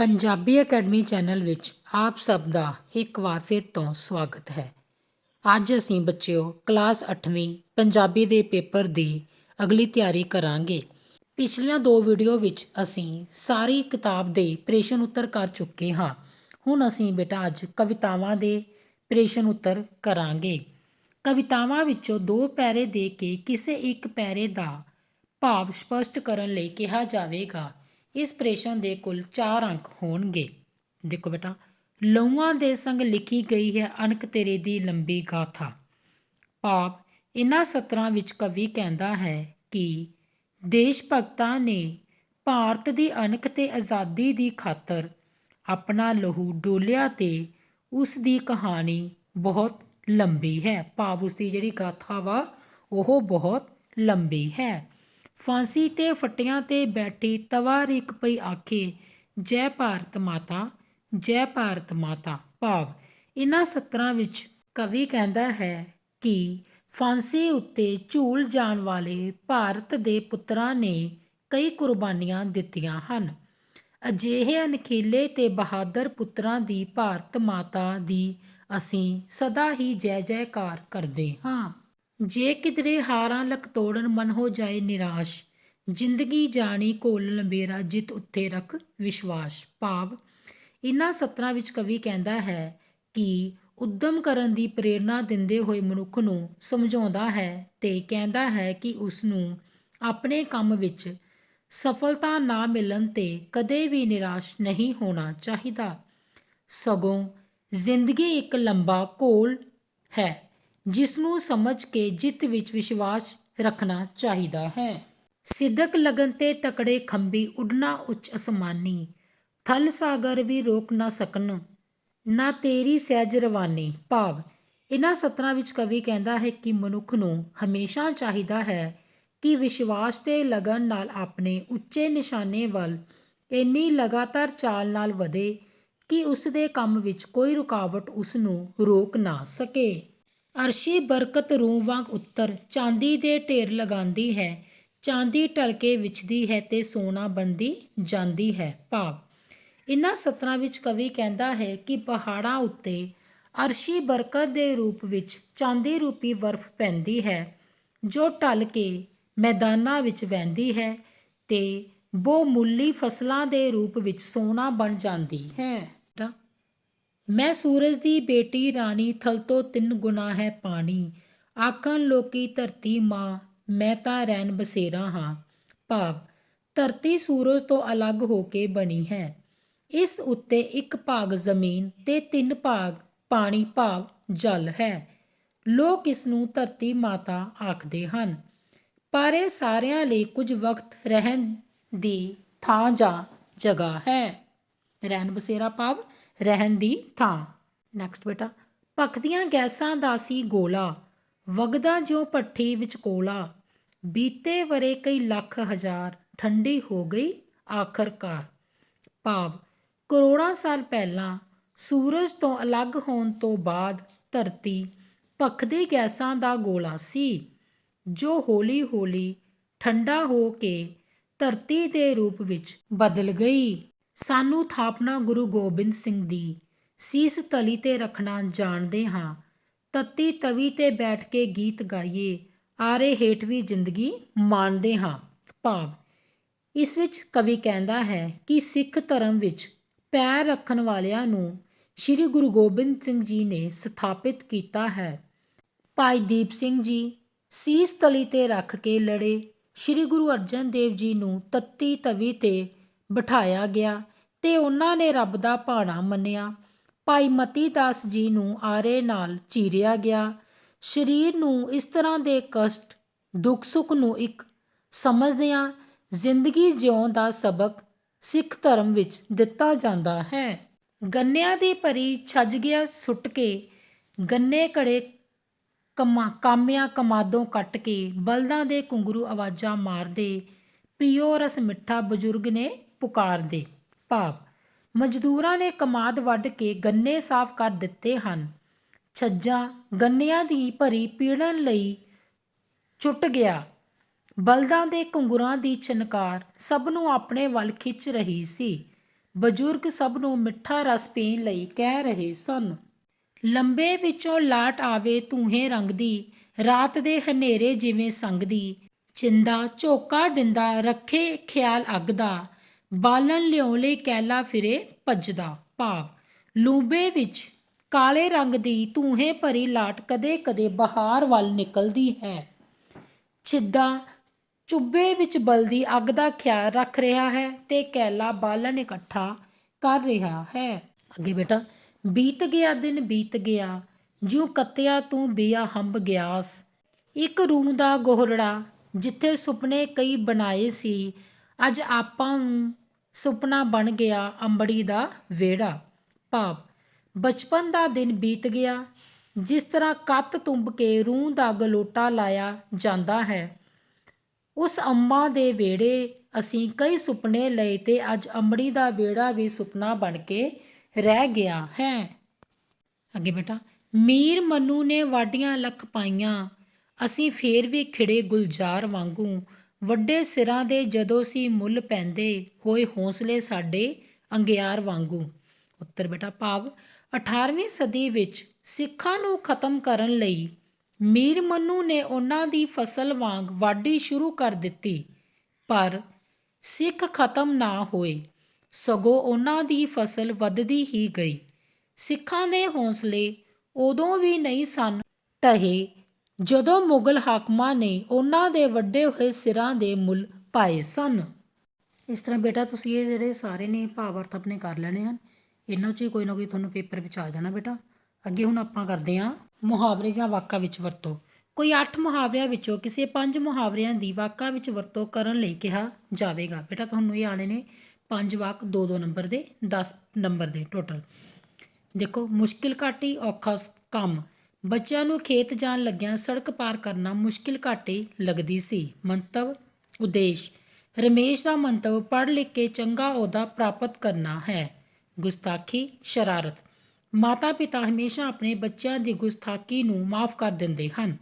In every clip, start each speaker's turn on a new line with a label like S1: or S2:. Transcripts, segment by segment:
S1: Punjabi academy channel ਵਿੱਚ ਆਪ ਸਭ ਦਾ ਇੱਕ ਵਾਰ ਫਿਰ ਤੋਂ ਸਵਾਗਤ ਹੈ। ਅੱਜ ਅਸੀਂ ਬੱਚਿਓ ਕਲਾਸ 8ਵੀਂ ਪੰਜਾਬੀ ਦੇ ਪੇਪਰ ਦੀ ਅਗਲੀ ਤਿਆਰੀ ਕਰਾਂਗੇ। ਪਿਛਲੀਆਂ ਦੋ ਵੀਡੀਓ ਵਿੱਚ ਅਸੀਂ ਸਾਰੀ ਕਿਤਾਬ ਦੇ ਪ੍ਰਸ਼ਨ ਉੱਤਰ ਕਰ ਚੁੱਕੇ ਹਾਂ। ਹੁਣ ਅਸੀਂ ਬੇਟਾ ਅੱਜ ਕਵਿਤਾਵਾਂ ਦੇ ਪ੍ਰਸ਼ਨ ਉੱਤਰ ਕਰਾਂਗੇ। ਕਵਿਤਾਵਾਂ ਵਿੱਚੋਂ ਦੋ ਪੈਰੇ ਦੇ ਕੇ ਕਿਸੇ ਇੱਕ ਪੈਰੇ ਦਾ ਭਾਵ ਸਪਸ਼ਟ ਕਰਨ ਲਈ ਕਿਹਾ ਜਾਵੇਗਾ। ਇਸ ਪ੍ਰੇਸ਼ਨ ਦੇ ਕੁੱਲ 4 ਅੰਕ ਹੋਣਗੇ। ਦੇਖੋ ਬੇਟਾ, ਲਹੂਆਂ ਦੇ ਸੰਗ ਲਿਖੀ ਗਈ ਹੈ ਅਣਖ ਤੇਰੇ ਦੀ ਲੰਬੀ ਗਾਥਾ। ਭਾਵ ਇਨ੍ਹਾਂ ਸਤਰਾਂ ਵਿੱਚ ਕਵੀ ਕਹਿੰਦਾ ਹੈ ਕਿ ਦੇਸ਼ ਭਗਤਾਂ ਨੇ ਭਾਰਤ ਦੀ ਅਣਖ ਤੇ ਆਜ਼ਾਦੀ ਦੀ ਖਾਤਰ ਆਪਣਾ ਲਹੂ ਡੋਲਿਆ ਤੇ ਉਸ ਦੀ ਕਹਾਣੀ ਬਹੁਤ ਲੰਬੀ ਹੈ। ਭਾਵ ਉਸ ਦੀ ਜਿਹੜੀ ਗਾਥਾ ਵਾ, ਉਹ ਬਹੁਤ ਲੰਬੀ ਹੈ। ਫਾਂਸੀ ਤੇ ਫੱਟਿਆਂ ਤੇ ਬੈਠੀ ਤਵਾ ਰਿਕ ਪਈ ਆਖੇ, ਜੈ ਭਾਰਤ ਮਾਤਾ, ਜੈ ਭਾਰਤ ਮਾਤਾ। ਭਾਵ ਇਨ੍ਹਾਂ ਸਤਰਾਂ ਵਿੱਚ ਕਵੀ ਕਹਿੰਦਾ ਹੈ ਕਿ ਫਾਂਸੀ ਉੱਤੇ ਝੂਲ ਜਾਣ ਵਾਲੇ ਭਾਰਤ ਦੇ ਪੁੱਤਰਾਂ ਨੇ ਕਈ ਕੁਰਬਾਨੀਆਂ ਦਿੱਤੀਆਂ ਹਨ। ਅਜਿਹੇ ਅਣਖੀਲੇ ਤੇ ਬਹਾਦਰ ਪੁੱਤਰਾਂ ਦੀ ਭਾਰਤ ਮਾਤਾ ਦੀ ਅਸੀਂ ਸਦਾ ਹੀ ਜੈ ਜੈਕਾਰ ਕਰਦੇ ਹਾਂ। ਜੇ ਕਿਧਰੇ ਹਾਰਾਂ ਲਕ ਤੋੜਨ ਮਨ ਹੋ ਜਾਏ ਨਿਰਾਸ਼, ਜ਼ਿੰਦਗੀ ਜਾਣੀ ਘੋਲ ਲੰਬੇਰਾ ਜਿੱਤ ਉੱਤੇ ਰੱਖ ਵਿਸ਼ਵਾਸ। ਭਾਵ, ਇਨ੍ਹਾਂ ਸਤਰਾਂ ਵਿੱਚ ਕਵੀ ਕਹਿੰਦਾ ਹੈ ਕਿ ਉਦਮ ਕਰਨ ਦੀ ਪ੍ਰੇਰਣਾ ਦਿੰਦੇ ਹੋਏ ਮਨੁੱਖ ਨੂੰ ਸਮਝਾਉਂਦਾ ਹੈ ਤੇ ਕਹਿੰਦਾ ਹੈ ਕਿ ਉਸ ਨੂੰ ਆਪਣੇ ਕੰਮ ਵਿੱਚ ਸਫਲਤਾ ਨਾ ਮਿਲਣ ਤੇ ਕਦੇ ਵੀ ਨਿਰਾਸ਼ ਨਹੀਂ ਹੋਣਾ ਚਾਹੀਦਾ। ਸਗੋਂ ਜ਼ਿੰਦਗੀ ਇੱਕ ਲੰਬਾ ਘੋਲ ਹੈ। ਜਿਸ ਨੂੰ ਸਮਝ ਕੇ ਜਿੱਤ ਵਿੱਚ ਵਿਸ਼ਵਾਸ ਰੱਖਣਾ ਚਾਹੀਦਾ ਹੈ। ਸਿੱਧਕ ਲਗਨ ਤੇ ਤਕੜੇ ਖੰਭੀ ਉਡਣਾ ਉੱਚ ਅਸਮਾਨੀ। ਥਲ ਸਾਗਰ ਵੀ ਰੋਕ ਨਾ ਸਕਣ, ਨਾ ਤੇਰੀ ਸਹਿਜ ਰਵਾਨੀ। ਭਾਵ ਇਹਨਾਂ ਸਤਰਾਂ ਵਿੱਚ ਕਵੀ ਕਹਿੰਦਾ ਹੈ ਕਿ ਮਨੁੱਖ ਨੂੰ ਹਮੇਸ਼ਾ ਚਾਹੀਦਾ ਹੈ ਕਿ ਵਿਸ਼ਵਾਸ ਤੇ ਲਗਨ ਨਾਲ ਆਪਣੇ ਉੱਚੇ ਨਿਸ਼ਾਨੇ ਵੱਲ ਇੰਨੀ ਲਗਾਤਾਰ ਚਾਲ ਨਾਲ ਵਧੇ ਕਿ ਉਸ ਦੇ ਕੰਮ ਵਿੱਚ ਕੋਈ ਰੁਕਾਵਟ ਉਸ ਨੂੰ ਰੋਕ ਨਾ ਸਕੇ। ਅਰਸ਼ੀ ਬਰਕਤ ਰੂੰ ਵਾਂਗ ਉੱਤਰ, ਚਾਂਦੀ ਦੇ ਢੇਰ ਲਗਾਉਂਦੀ ਹੈ। ਚਾਂਦੀ ਢਲਕੇ ਵਿਛਦੀ ਹੈ ਤੇ ਸੋਨਾ ਬਣਦੀ ਜਾਂਦੀ ਹੈ, ਭਾਵ। ਇਨ੍ਹਾਂ ਸਤਰਾਂ ਵਿੱਚ ਕਵੀ ਕਹਿੰਦਾ ਹੈ ਕਿ ਪਹਾੜਾਂ ਉੱਤੇ ਅਰਸ਼ੀ ਬਰਕਤ ਦੇ ਰੂਪ ਵਿੱਚ ਚਾਂਦੀ ਰੂਪੀ ਬਰਫ਼ ਪੈਂਦੀ ਹੈ, ਜੋ ਢਲ ਕੇ ਮੈਦਾਨਾਂ ਵਿੱਚ ਵਹਿੰਦੀ ਹੈ ਤੇ ਬਹੁਮੁੱਲੀ ਫਸਲਾਂ ਦੇ ਰੂਪ ਵਿੱਚ ਸੋਨਾ ਬਣ ਜਾਂਦੀ ਹੈ। ਮੈਂ ਸੂਰਜ ਦੀ ਬੇਟੀ ਰਾਣੀ ਥਲ ਤੋਂ ਤਿੰਨ ਗੁਣਾ ਹੈ ਪਾਣੀ। ਆਖਣ ਲੋਕੀ ਧਰਤੀ ਮਾਂ, ਮੈਂ ਤਾਂ ਰੈਣ ਬਸੇਰਾ ਹਾਂ। ਭਾਵ, ਧਰਤੀ ਸੂਰਜ ਤੋਂ ਅਲੱਗ ਹੋ ਕੇ ਬਣੀ ਹੈ। ਇਸ ਉੱਤੇ ਇੱਕ ਭਾਗ ਜ਼ਮੀਨ ਤੇ ਤਿੰਨ ਭਾਗ ਪਾਣੀ ਭਾਵ ਜਲ ਹੈ। ਲੋਕ ਇਸ ਨੂੰ ਧਰਤੀ ਮਾਤਾ ਆਖਦੇ ਹਨ। ਪਰ ਇਹ ਸਾਰਿਆਂ ਲਈ ਕੁਝ ਵਕਤ ਰਹਿਣ ਦੀ ਥਾਂ ਜਾਂ ਜਗ੍ਹਾ ਹੈ। ਰਹਿਣ ਬਸੇਰਾ ਭਾਵ ਰਹਿਣ ਦੀ ਥਾਂ। ਨੈਕਸਟ ਬੇਟਾ, ਭਖਦੀਆਂ ਗੈਸਾਂ ਦਾ ਸੀ ਗੋਲਾ, ਵਗਦਾ ਜੋ ਪੱਠੀ ਵਿੱਚ ਕੋਲਾ। ਬੀਤੇ ਵਰੇ ਕਈ ਲੱਖ ਹਜ਼ਾਰ ਠੰਡੀ ਹੋ ਗਈ ਆਖਰਕਾਰ। ਭਾਵ ਕਰੋੜਾਂ ਸਾਲ ਪਹਿਲਾਂ ਸੂਰਜ ਤੋਂ ਅਲੱਗ ਹੋਣ ਤੋਂ ਬਾਅਦ ਧਰਤੀ ਭਖਦੀ ਗੈਸਾਂ ਦਾ ਗੋਲਾ ਸੀ, ਜੋ ਹੌਲੀ-ਹੌਲੀ ਠੰਡਾ ਹੋ ਕੇ ਧਰਤੀ ਦੇ ਰੂਪ ਵਿੱਚ ਬਦਲ ਗਈ। ਸਾਨੂੰ ਥਾਪਣਾ ਗੁਰੂ ਗੋਬਿੰਦ ਸਿੰਘ ਦੀ ਸੀਸ ਤਲੀ ਤੇ ਰੱਖਣਾ ਜਾਣਦੇ ਹਾਂ। ਤੱਤੀ ਤਵੀ ਤੇ ਬੈਠ ਕੇ ਗੀਤ ਗਾਈਏ, ਆਰੇ ਹੇਠ ਵੀ ਜ਼ਿੰਦਗੀ ਮਾਣਦੇ ਹਾਂ। ਭਾਵ, ਇਸ ਵਿੱਚ ਕਵੀ ਕਹਿੰਦਾ ਹੈ ਕਿ ਸਿੱਖ ਧਰਮ ਵਿੱਚ ਪੈਰ ਰੱਖਣ ਵਾਲਿਆਂ ਨੂੰ ਸ੍ਰੀ ਗੁਰੂ ਗੋਬਿੰਦ ਸਿੰਘ ਜੀ ਨੇ ਸਥਾਪਿਤ ਕੀਤਾ ਹੈ। ਭਾਈ ਦੀਪ ਸਿੰਘ ਜੀ ਸੀਸ ਤਲੀ ਤੇ ਰੱਖ ਕੇ ਲੜੇ, ਸ੍ਰੀ ਗੁਰੂ ਅਰਜਨ ਦੇਵ ਜੀ ਨੂੰ ਤੱਤੀ ਤਵੀ ਤੇ ਬਿਠਾਇਆ ਗਿਆ ਤੇ ਉਹਨਾਂ ਨੇ ਰੱਬ ਦਾ ਭਾਣਾ ਮੰਨਿਆ। ਭਾਈ ਮਤੀ ਦਾਸ ਜੀ ਨੂੰ ਆਰੇ ਨਾਲ ਚੀਰਿਆ ਗਿਆ। ਸਰੀਰ ਨੂੰ ਇਸ ਤਰ੍ਹਾਂ ਦੇ ਕਸ਼ਟ, ਦੁੱਖ ਸੁੱਖ ਨੂੰ ਇੱਕ ਸਮਝਦਿਆਂ ਜ਼ਿੰਦਗੀ ਜਿਉਣ ਦਾ ਸਬਕ ਸਿੱਖ ਧਰਮ ਵਿੱਚ ਦਿੱਤਾ ਜਾਂਦਾ ਹੈ। ਗੰਨਿਆਂ ਦੀ ਭਰੀ ਛੱਜ ਗਿਆ ਸੁੱਟ ਕੇ, ਗੰਨੇ ਘੜੇ ਕਮਾ, ਕਾਮਿਆਂ ਕਮਾਦੋਂ ਕੱਟ ਕੇ, ਬਲਦਾਂ ਦੇ ਕੁੰਗਰੂ ਆਵਾਜ਼ਾਂ ਮਾਰਦੇ, ਪੀਓ ਰਸ ਮਿੱਠਾ ਬਜ਼ੁਰਗ ਨੇ ਪੁਕਾਰਦੇ। ਭਾਵ, ਮਜ਼ਦੂਰਾਂ ਨੇ ਕਮਾਦ ਵੱਢ ਕੇ ਗੰਨੇ ਸਾਫ਼ ਕਰ ਦਿੱਤੇ ਹਨ। ਛੱਜਾਂ ਗੰਨਿਆਂ ਦੀ ਭਰੀ ਪੀੜਨ ਲਈ ਛੁੱਟ ਗਿਆ। ਬਲਦਾਂ ਦੇ ਘੁੰਗਰਾਂ ਦੀ ਛਨਕਾਰ ਸਭ ਨੂੰ ਆਪਣੇ ਵੱਲ ਖਿੱਚ ਰਹੀ ਸੀ। ਬਜ਼ੁਰਗ ਸਭ ਨੂੰ ਮਿੱਠਾ ਰਸ ਪੀਣ ਲਈ ਕਹਿ ਰਹੇ ਸਨ, ਲੰਬੇ ਵਿੱਚੋਂ ਲਾਟ ਆਵੇ ਧੂਹੇ ਰੰਗ ਦੀ ਰਾਤ ਦੇ ਹਨੇਰੇ ਜਿਵੇਂ ਸੰਗਦੀ, ਚਿੰਦਾ ਝੋਕਾ ਦਿੰਦਾ, ਰੱਖੇ ਖਿਆਲ ਅੱਗ ਦਾ ਬਾਲਣ ਲਿਆਉਣ ਲਈ ਕੈਲਾ ਫਿਰੇ ਭੱਜਦਾ ਭਾਵ। ਲੂੰਬੇ ਵਿੱਚ ਕਾਲੇ ਰੰਗ ਦੀ ਧੂਹੇ ਭਰੀ ਲਾਟ ਕਦੇ-ਕਦੇ ਬਹਾਰ ਵੱਲ ਨਿਕਲਦੀ ਹੈ। ਛਿੱਦਾਂ ਚੁੱਬੇ ਵਿੱਚ ਬਲਦੀ ਅੱਗ ਦਾ ਖਿਆਲ ਰੱਖ ਰਿਹਾ ਹੈ ਤੇ ਕੈਲਾ ਬਾਲਣ ਇਕੱਠਾ ਕਰ ਰਿਹਾ ਹੈ। ਅੱਗੇ ਬੇਟਾ, ਬੀਤ ਗਿਆ ਦਿਨ ਬੀਤ ਗਿਆ, ਜਿਉ ਕੱਤਿਆ ਤੂੰ ਬੀਆ ਹੰਬ ਗਿਆਸ। ਇੱਕ ਰੂਹ ਦਾ ਗੋਹਰੜਾ ਜਿੱਥੇ ਸੁਪਨੇ ਕਈ ਬਣਾਏ ਸੀ, ਅੱਜ ਆਪਾਂ ਨੂੰ ਸੁਪਨਾ ਬਣ ਗਿਆ ਅੰਬੜੀ ਦਾ ਵਿਹੜਾ। ਭਾਵ, ਬਚਪਨ ਦਾ ਦਿਨ ਬੀਤ ਗਿਆ, ਜਿਸ ਤਰ੍ਹਾਂ ਕੱਤ ਤੁੰਬ ਕੇ ਰੂਹ ਦਾ ਗਲੋਟਾ ਲਾਇਆ ਜਾਂਦਾ ਹੈ। ਉਸ ਅੰਬਾਂ ਦੇ ਵਿਹੜੇ ਅਸੀਂ ਕਈ ਸੁਪਨੇ ਲਏ ਤੇ ਅੱਜ ਅੰਬੜੀ ਦਾ ਵਿਹੜਾ ਵੀ ਸੁਪਨਾ ਬਣ ਕੇ ਰਹਿ ਗਿਆ ਹੈ। ਅੱਗੇ ਬੇਟਾ, ਮੀਰ ਮਨੂ ਨੇ ਵਾਡੀਆਂ ਲੱਖ ਪਾਈਆਂ, ਅਸੀਂ ਫੇਰ ਵੀ ਖਿੜੇ ਗੁਲਜ਼ਾਰ ਵਾਂਗੂ। ਵੱਡੇ ਸਿਰਾਂ ਦੇ ਜਦੋਂ ਸੀ ਮੁੱਲ ਪੈਂਦੇ, ਹੋਏ ਹੌਸਲੇ ਸਾਡੇ ਅੰਗਿਆਰ ਵਾਂਗੂ। ਉੱਤਰ ਬੇਟਾ ਭਾਵ 18ਵੀਂ ਸਦੀ ਵਿੱਚ ਸਿੱਖਾਂ ਨੂੰ ਖਤਮ ਕਰਨ ਲਈ ਮੀਰ ਮਨੂ ਨੇ ਉਹਨਾਂ ਦੀ ਫਸਲ ਵਾਂਗ ਵਾਢੀ ਸ਼ੁਰੂ ਕਰ ਦਿੱਤੀ, ਪਰ ਸਿੱਖ ਖਤਮ ਨਾ ਹੋਏ, ਸਗੋਂ ਉਹਨਾਂ ਦੀ ਫਸਲ ਵੱਧਦੀ ਹੀ ਗਈ। ਸਿੱਖਾਂ ਦੇ ਹੌਸਲੇ ਉਦੋਂ ਵੀ ਨਹੀਂ ਸਨ ਟਹੇ ਜਦੋਂ ਮੁਗਲ ਹਾਕਮਾਂ ਨੇ ਉਹਨਾਂ ਦੇ ਵੱਡੇ ਹੋਏ ਸਿਰਾਂ ਦੇ ਮੁੱਲ ਪਾਏ ਸਨ। ਇਸ ਤਰ੍ਹਾਂ ਬੇਟਾ, ਤੁਸੀਂ ਇਹ ਜਿਹੜੇ ਸਾਰੇ ਨੇ ਭਾਵ ਅਰਥ ਆਪਣੇ ਕਰ ਲੈਣੇ ਹਨ। ਇਹਨਾਂ 'ਚ ਹੀ ਕੋਈ ਨਾ ਕੋਈ ਤੁਹਾਨੂੰ ਪੇਪਰ ਵਿੱਚ ਆ ਜਾਣਾ ਬੇਟਾ। ਅੱਗੇ ਹੁਣ ਆਪਾਂ ਕਰਦੇ ਹਾਂ ਮੁਹਾਵਰੇ ਜਾਂ ਵਾਕਾਂ ਵਿੱਚ ਵਰਤੋਂ। ਕੋਈ 8 ਮੁਹਾਵਰਿਆਂ ਵਿੱਚੋਂ ਕਿਸੇ 5 ਮੁਹਾਵਰਿਆਂ ਦੀ ਵਾਕਾਂ ਵਿੱਚ ਵਰਤੋਂ ਕਰਨ ਲਈ ਕਿਹਾ ਜਾਵੇਗਾ। ਬੇਟਾ, ਤੁਹਾਨੂੰ ਇਹ ਆਣੇ ਨੇ 5 ਵਾਕ 2-2 ਨੰਬਰ ਦੇ 10 ਨੰਬਰ ਦੇ ਟੋਟਲ ਦੇਖੋ, ਮੁਸ਼ਕਿਲ ਘਾਟੀ ਔਖਾ ਕੰਮ। ਬੱਚਿਆਂ ਨੂੰ ਖੇਤ ਜਾਣ ਲੱਗਿਆਂ ਸੜਕ ਪਾਰ ਕਰਨਾ ਮੁਸ਼ਕਿਲ ਘਾਟੀ ਲੱਗਦੀ ਸੀ। ਮੰਤਵ, ਉਦੇਸ਼, ਰਮੇਸ਼ ਦਾ ਮੰਤਵ, ਪੜ੍ਹ ਲਿਖ ਕੇ ਚੰਗਾ ਅਹੁਦਾ ਪ੍ਰਾਪਤ ਕਰਨਾ ਹੈ। ਗੁਸਤਾਖੀ, ਸ਼ਰਾਰਤ। ਮਾਤਾ ਪਿਤਾ ਹਮੇਸ਼ਾ ਆਪਣੇ ਬੱਚਿਆਂ ਦੀ ਗੁਸਤਾਖੀ ਨੂੰ ਮਾਫ ਕਰ ਦਿੰਦੇ ਹਨ।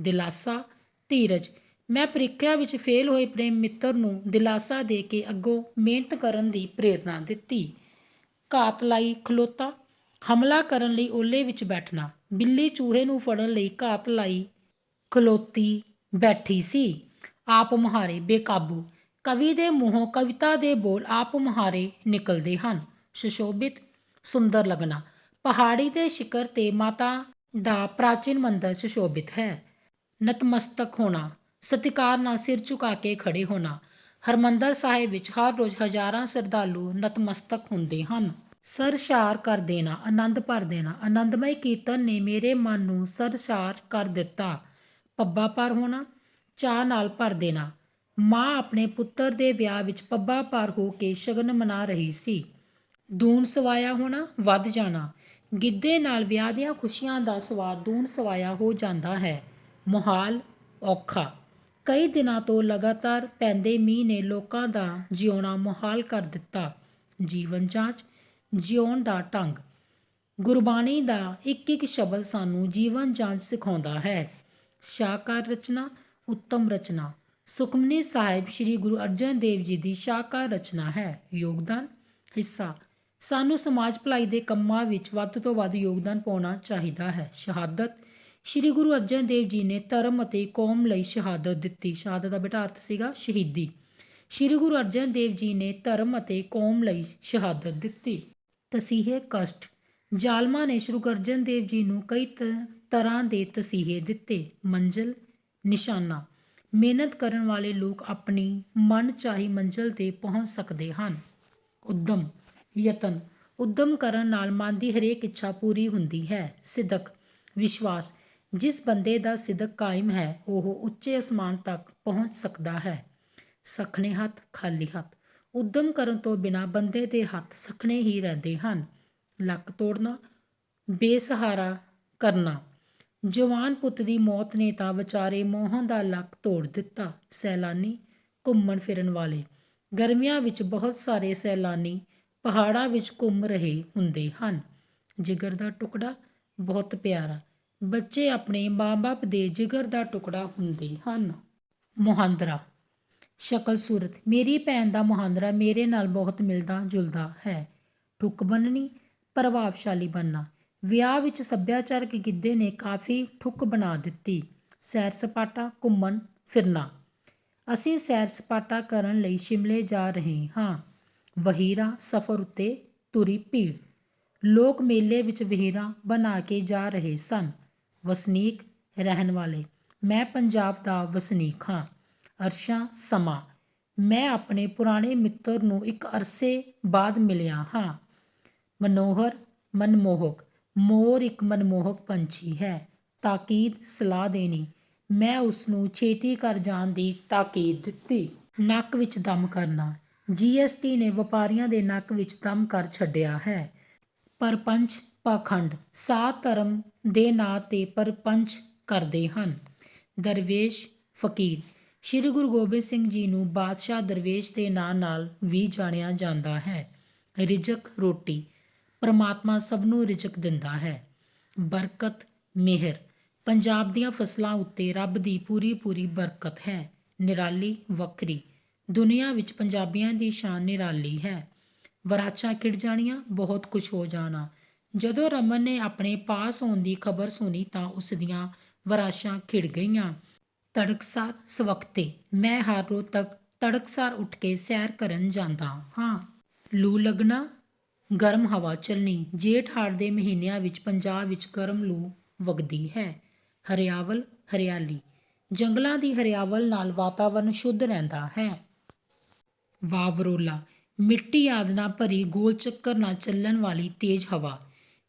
S1: ਦਿਲਾਸਾ, ਧੀਰਜ। ਮੈਂ ਪ੍ਰੀਖਿਆ ਵਿੱਚ ਫੇਲ ਹੋਏ ਪ੍ਰੇਮ ਮਿੱਤਰ ਨੂੰ ਦਿਲਾਸਾ ਦੇ ਕੇ ਅੱਗੋਂ ਮਿਹਨਤ ਕਰਨ ਦੀ ਪ੍ਰੇਰਣਾ ਦਿੱਤੀ। ਘਾਤ ਲਾਈ ਖਲੋਤਾ। ਹਮਲਾ ਕਰਨ ਲਈ ਓਲੇ ਵਿੱਚ ਬੈਠਣਾ। ਬਿੱਲੀ ਚੂਹੇ ਨੂੰ ਫੜਨ ਲਈ ਘਾਤ ਲਾਈ, ਖਲੋਤੀ ਬੈਠੀ ਸੀ। ਆਪ ਮੁਹਾਰੇ ਬੇਕਾਬੂ। ਕਵੀ ਦੇ ਮੂੰਹੋਂ ਕਵਿਤਾ ਦੇ ਬੋਲ ਆਪ ਮੁਹਾਰੇ ਨਿਕਲਦੇ ਹਨ। ਸੁਸ਼ੋਭਿਤ, ਸੁੰਦਰ ਲੱਗਣਾ ਪਹਾੜੀ ਦੇ ਸ਼ਿਖਰ ਤੇ ਮਾਤਾ ਦਾ ਪ੍ਰਾਚੀਨ ਮੰਦਰ ਸੁਸ਼ੋਭਿਤ ਹੈ। ਨਤਮਸਤਕ ਹੋਣਾ। ਸਤਿਕਾਰ ਨਾਲ ਸਿਰ ਝੁਕਾ ਕੇ ਖੜੇ ਹੋਣਾ। ਹਰਮੰਦਰ ਸਾਹਿਬ ਵਿੱਚ ਹਰ ਰੋਜ਼ ਹਜ਼ਾਰਾਂ ਸ਼ਰਧਾਲੂ ਨਤਮਸਤਕ ਹੁੰਦੇ ਹਨ। ਸਰਸ਼ਾਰ ਕਰ ਦੇਣਾ, ਆਨੰਦ ਭਰ ਦੇਣਾ। ਆਨੰਦਮਈ ਕੀਰਤਨ ਨੇ ਮੇਰੇ ਮਨ ਨੂੰ ਸਰਸ਼ਾਰ ਕਰ ਦਿੱਤਾ। ਪੱਬਾ ਪਰ ਹੋਣਾ ਚਾਹ ਨਾਲ ਭਰ ਦੇਣਾ। ਮਾਂ ਆਪਣੇ ਪੁੱਤਰ ਦੇ ਵਿਆਹ ਵਿੱਚ ਪੱਬਾ ਪਰ ਹੋ ਕੇ ਸ਼ਗਨ ਮਨਾ ਰਹੀ ਸੀ। ਦੂਨ ਸਵਾਇਆ ਹੋਣਾ, ਵੱਧ ਜਾਣਾ। ਗਿੱਧੇ ਨਾਲ ਵਿਆਹ ਦੀਆਂ ਖੁਸ਼ੀਆਂ ਦਾ ਸਵਾਦ ਦੂਨ ਸਵਾਇਆ ਹੋ ਜਾਂਦਾ ਹੈ। ਮੁਹਾਲ ਔਖਾ। ਕਈ ਦਿਨਾਂ ਤੋਂ ਲਗਾਤਾਰ ਪੈਂਦੇ ਮੀਂਹ ਨੇ ਲੋਕਾਂ ਦਾ ਜਿਉਣਾ ਮੁਹਾਲ ਕਰ ਦਿੱਤਾ। ਜੀਵਨ ਜਾਂਚ ਜਿਉਣ ਦਾ ਢੰਗ। ਗੁਰਬਾਣੀ ਦਾ ਇੱਕ ਇੱਕ ਸ਼ਬਦ ਸਾਨੂੰ ਜੀਵਨ ਜਾਂਚ ਸਿਖਾਉਂਦਾ ਹੈ। ਸ਼ਾਹਕਾਰ ਰਚਨਾ, ਉੱਤਮ ਰਚਨਾ। ਸੁਖਮਨੀ ਸਾਹਿਬ ਸ੍ਰੀ ਗੁਰੂ ਅਰਜਨ ਦੇਵ ਜੀ ਦੀ ਸ਼ਾਹਕਾਰ ਰਚਨਾ ਹੈ। ਯੋਗਦਾਨ, ਹਿੱਸਾ। ਸਾਨੂੰ ਸਮਾਜ ਭਲਾਈ ਦੇ ਕੰਮਾਂ ਵਿੱਚ ਵੱਧ ਤੋਂ ਵੱਧ ਯੋਗਦਾਨ ਪਾਉਣਾ ਚਾਹੀਦਾ ਹੈ। ਸ਼ਹਾਦਤ। ਸ੍ਰੀ ਗੁਰੂ ਅਰਜਨ ਦੇਵ ਜੀ ਨੇ ਧਰਮ ਅਤੇ ਕੌਮ ਲਈ ਸ਼ਹਾਦਤ ਦਿੱਤੀ। ਸ਼ਹਾਦਤ ਦਾ ਬੇਟਾ ਅਰਥ ਸੀਗਾ ਸ਼ਹੀਦੀ। ਸ੍ਰੀ ਗੁਰੂ ਅਰਜਨ ਦੇਵ ਜੀ ਨੇ ਧਰਮ ਅਤੇ ਕੌਮ ਲਈ ਸ਼ਹਾਦਤ ਦਿੱਤੀ। ਤਸੀਹੇ ਕਸ਼ਟ। ਜ਼ਾਲਮਾਂ ਨੇ ਸ੍ਰੀ ਗੁਰੂ ਅਰਜਨ ਦੇਵ ਜੀ ਨੂੰ ਕਈ ਤ- ਤਰ੍ਹਾਂ ਦੇ ਤਸੀਹੇ ਦਿੱਤੇ। ਮੰਜ਼ਿਲ, ਨਿਸ਼ਾਨਾ। ਮਿਹਨਤ ਕਰਨ ਵਾਲੇ ਲੋਕ ਆਪਣੀ ਮਨ ਚਾਹੀ ਮੰਜ਼ਿਲ ਤੇ ਪਹੁੰਚ ਸਕਦੇ ਹਨ। ਉਦਮ, ਯਤਨ। ਉਦਮ ਕਰਨ ਨਾਲ ਮਨ ਦੀ ਹਰੇਕ ਇੱਛਾ ਪੂਰੀ ਹੁੰਦੀ ਹੈ। ਸਿਦਕ, ਵਿਸ਼ਵਾਸ। ਜਿਸ ਬੰਦੇ ਦਾ ਸਿਦਕ ਕਾਇਮ ਹੈ, ਉਹ ਉੱਚੇ ਅਸਮਾਨ ਤੱਕ ਪਹੁੰਚ ਸਕਦਾ ਹੈ। ਸਖਣੇ ਹੱਥ, ਖਾਲੀ ਹੱਥ। ਉੱਦਮ ਕਰਨ ਤੋਂ ਬਿਨਾਂ ਬੰਦੇ ਦੇ ਹੱਥ ਸੱਖਣੇ ਹੀ ਰਹਿੰਦੇ ਹਨ। ਲੱਕ ਤੋੜਨਾ, ਬੇਸਹਾਰਾ ਕਰਨਾ। ਜਵਾਨ ਪੁੱਤ ਦੀ ਮੌਤ ਨੇ ਤਾਂ ਵਿਚਾਰੇ ਮੋਹਨ ਦਾ ਲੱਕ ਤੋੜ ਦਿੱਤਾ। ਸੈਲਾਨੀ ਘੁੰਮਣ ਫਿਰਨ ਵਾਲੇ। ਗਰਮੀਆਂ ਵਿੱਚ ਬਹੁਤ ਸਾਰੇ ਸੈਲਾਨੀ ਪਹਾੜਾਂ ਵਿੱਚ ਘੁੰਮ ਰਹੇ ਹੁੰਦੇ ਹਨ। ਜਿਗਰ ਦਾ ਟੁਕੜਾ ਬਹੁਤ ਪਿਆਰਾ। ਬੱਚੇ ਆਪਣੇ ਮਾਂ-ਬਾਪ ਦੇ ਜਿਗਰ ਦਾ ਟੁਕੜਾ ਹੁੰਦੇ ਹਨ। ਮੁਹਾਂਦਰਾ ਸ਼ਕਲ ਸੂਰਤ, ਮੇਰੀ ਭੈਣ ਦਾ ਮੁਹਾਂਦਰਾ ਮੇਰੇ ਨਾਲ ਬਹੁਤ ਮਿਲਦਾ ਜੁਲਦਾ ਹੈ। ਠੁੱਕ ਬੰਨਣੀ ਪ੍ਰਭਾਵਸ਼ਾਲੀ ਬਣਨਾ ਵਿਆਹ ਵਿੱਚ ਸੱਭਿਆਚਾਰਕ ਗਿੱਧੇ ਨੇ ਕਾਫੀ ਠੁੱਕ ਬਣਾ ਦਿੱਤੀ। ਸੈਰ ਸਪਾਟਾ, ਘੁੰਮਣ, ਫਿਰਨਾ। ਅਸੀਂ ਸੈਰ ਸਪਾਟਾ ਕਰਨ ਲਈ ਸ਼ਿਮਲੇ ਜਾ ਰਹੇ ਹਾਂ। ਵਹੀਰਾ ਸਫ਼ਰ ਉੱਤੇ ਤੁਰੀ ਭੀੜ। ਲੋਕ ਮੇਲੇ ਵਿੱਚ ਵਹੀਰਾਂ ਬਣਾ ਕੇ ਜਾ ਰਹੇ ਸਨ। ਵਸਨੀਕ, ਰਹਿਣ ਵਾਲੇ। ਮੈਂ ਪੰਜਾਬ ਦਾ ਵਸਨੀਕ ਹਾਂ। ਅਰਸ਼ਾ ਸਮਾਂ। ਮੈਂ ਆਪਣੇ ਪੁਰਾਣੇ ਮਿੱਤਰ ਨੂੰ ਇੱਕ ਅਰਸੇ ਬਾਅਦ ਮਿਲਿਆ ਹਾਂ। ਮਨੋਹਰ ਮਨਮੋਹਕ, ਮੋਰ ਇੱਕ ਮਨਮੋਹਕ ਪੰਛੀ ਹੈ। ਤਾਕੀਦ ਸਲਾਹ ਦੇਣੀ। ਮੈਂ ਉਸ ਨੂੰ ਛੇਤੀ ਕਰ ਜਾਣ ਦੀ ਤਾਕੀਦ ਦਿੱਤੀ। ਨੱਕ ਵਿੱਚ ਦਮ ਕਰਨਾ। ਜੀਐਸਟੀ ਨੇ ਵਪਾਰੀਆਂ ਦੇ ਨੱਕ ਵਿੱਚ ਦਮ ਕਰ ਛੱਡਿਆ ਹੈ। ਪਰਪੰਚ ਪਾਖੰਡ। ਸਾਤ ਧਰਮ ਦੇ ਨਾਂ ਤੇ ਪਰਪੰਚ ਕਰਦੇ ਹਨ। ਦਰਵੇਸ਼, ਫਕੀਰ। ਸ੍ਰੀ ਗੁਰੂ ਗੋਬਿੰਦ ਸਿੰਘ ਜੀ ਨੂੰ ਬਾਦਸ਼ਾਹ ਦਰਵੇਸ਼ ਦੇ ਨਾਂ ਨਾਲ ਵੀ ਜਾਣਿਆ ਜਾਂਦਾ ਹੈ। ਰਿਜਕ ਰੋਟੀ ਪ੍ਰਮਾਤਮਾ ਸਭ ਨੂੰ ਰਿਜਕ ਦਿੰਦਾ ਹੈ। ਬਰਕਤ, ਮਿਹਰ, ਪੰਜਾਬ ਦੀਆਂ ਫਸਲਾਂ ਉੱਤੇ ਰੱਬ ਦੀ ਪੂਰੀ ਪੂਰੀ ਬਰਕਤ ਹੈ। ਨਿਰਾਲੀ, ਵੱਖਰੀ, ਦੁਨੀਆ ਵਿੱਚ ਪੰਜਾਬੀਆਂ ਦੀ ਸ਼ਾਨ ਨਿਰਾਲੀ ਹੈ। ਵਰਾਚਾ ਖਿੜ ਜਾਣੀਆਂ, ਬਹੁਤ ਕੁਝ ਹੋ ਜਾਣਾ। ਜਦੋਂ ਰਮਨ ਨੇ ਆਪਣੇ ਪਾਸ ਹੋਣ ਦੀ ਖਬਰ ਸੁਣੀ ਤਾਂ ਉਸ ਦੀਆਂ ਵਰਾਸ਼ਾਂ ਖਿੜ ਗਈਆਂ। ਤੜਕਸਾਰ ਸਵਖਤੇ। ਮੈਂ ਹਰ ਰੋਜ਼ ਤੱਕ ਤੜਕਸਾਰ ਉੱਠ ਕੇ ਸੈਰ ਕਰਨ ਜਾਂਦਾ ਹਾਂ। ਲੂ ਲੱਗਣਾ, ਗਰਮ ਹਵਾ ਚੱਲਣੀ, ਜੇਠ ਹਾੜ ਦੇ ਮਹੀਨਿਆਂ ਵਿੱਚ ਪੰਜਾਬ ਵਿੱਚ ਗਰਮ ਲੂ ਵਗਦੀ ਹੈ। ਹਰਿਆਵਲ, ਹਰਿਆਲੀ। ਜੰਗਲਾਂ ਦੀ ਹਰਿਆਵਲ ਨਾਲ ਵਾਤਾਵਰਣ ਸ਼ੁੱਧ ਰਹਿੰਦਾ ਹੈ। ਵਾਵਰੋਲਾ। ਮਿੱਟੀ ਆਦਿ ਨਾਲ ਭਰੀ ਗੋਲ ਚੱਕਰ ਨਾਲ ਚੱਲਣ ਵਾਲੀ ਤੇਜ਼ ਹਵਾ।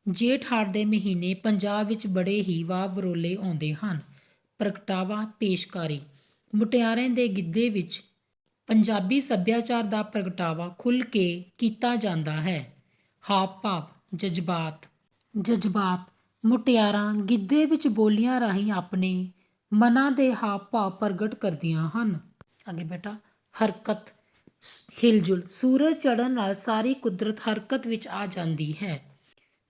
S1: ਜੇਠ ਹਾੜ ਦੇ ਮਹੀਨੇ ਪੰਜਾਬ ਵਿੱਚ ਬੜੇ ਹੀ ਵਾਵਰੋਲੇ ਆਉਂਦੇ ਹਨ। ਪ੍ਰਗਟਾਵਾ ਪੇਸ਼ਕਾਰੀ ਮੁਟਿਆਰਾਂ ਦੇ ਗਿੱਧੇ ਵਿੱਚ ਪੰਜਾਬੀ ਸੱਭਿਆਚਾਰ ਦਾ ਪ੍ਰਗਟਾਵਾ ਖੁੱਲ੍ਹ ਕੇ ਕੀਤਾ ਜਾਂਦਾ ਹੈ। ਹਾਵ ਭਾਵ, ਜਜ਼ਬਾਤ। ਜਜ਼ਬਾਤ, ਮੁਟਿਆਰਾਂ ਗਿੱਧੇ ਵਿੱਚ ਬੋਲੀਆਂ ਰਾਹੀਂ ਆਪਣੇ ਮਨਾਂ ਦੇ ਹਾਵ ਭਾਵ ਪ੍ਰਗਟ ਕਰਦੀਆਂ ਹਨ। ਅੱਗੇ ਬੇਟਾ, ਹਰਕਤ। ਸ- ਹਿਲਜੁਲ, ਸੂਰਜ ਚੜ੍ਹਨ ਨਾਲ ਸਾਰੀ ਕੁਦਰਤ ਹਰਕਤ ਵਿੱਚ ਆ ਜਾਂਦੀ ਹੈ।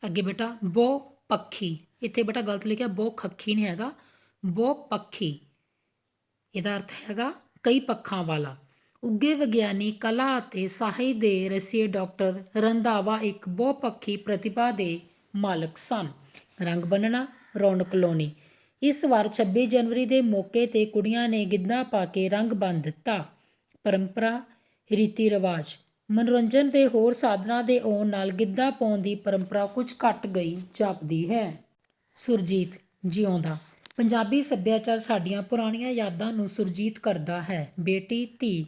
S1: ਅੱਗੇ ਬੇਟਾ, ਬੋ ਪੱਖੀ। ਇੱਥੇ ਬੇਟਾ ਗਲਤ ਲਿਖਿਆ, ਬੋ ਖੱਖੀ ਨਹੀਂ ਹੈਗਾ। ਬਹੁਪੱਖੀ ਇਹਦਾ ਅਰਥ ਹੈਗਾ ਕਈ ਪੱਖਾਂ ਵਾਲਾ। ਉੱਗੇ ਵਿਗਿਆਨੀ ਕਲਾ ਅਤੇ ਸਾਹਿਤ ਦੇ ਰਸੀਏ ਡਾਕਟਰ ਰੰਧਾਵਾ ਇੱਕ ਬਹੁਪੱਖੀ ਪ੍ਰਤਿਭਾ ਦੇ ਮਾਲਕ ਸਨ। ਰੰਗ ਬੰਨਣਾ, ਰੌਣਕ ਲਾਉਣੀ। ਇਸ ਵਾਰ 26 ਜਨਵਰੀ ਦੇ ਮੌਕੇ ਤੇ ਕੁੜੀਆਂ ਨੇ ਗਿੱਧਾ ਪਾ ਕੇ ਰੰਗ ਬੰਨ ਦਿੱਤਾ। ਪਰੰਪਰਾ, ਰੀਤੀ ਰਿਵਾਜ, ਮਨੋਰੰਜਨ ਦੇ ਹੋਰ ਸਾਧਨਾਂ ਦੇ ਆਉਣ ਨਾਲ ਗਿੱਧਾ ਪਾਉਣ ਦੀ ਪਰੰਪਰਾ ਕੁਝ ਘਟ ਗਈ ਜਾਪਦੀ ਹੈ। ਸੁਰਜੀਤ ਜਿਉਂਦਾ। ਪੰਜਾਬੀ ਸੱਭਿਆਚਾਰ ਸਾਡੀਆਂ ਪੁਰਾਣੀਆਂ ਯਾਦਾਂ ਨੂੰ ਸੁਰਜੀਤ ਕਰਦਾ ਹੈ। ਬੇਟੀ, ਧੀ,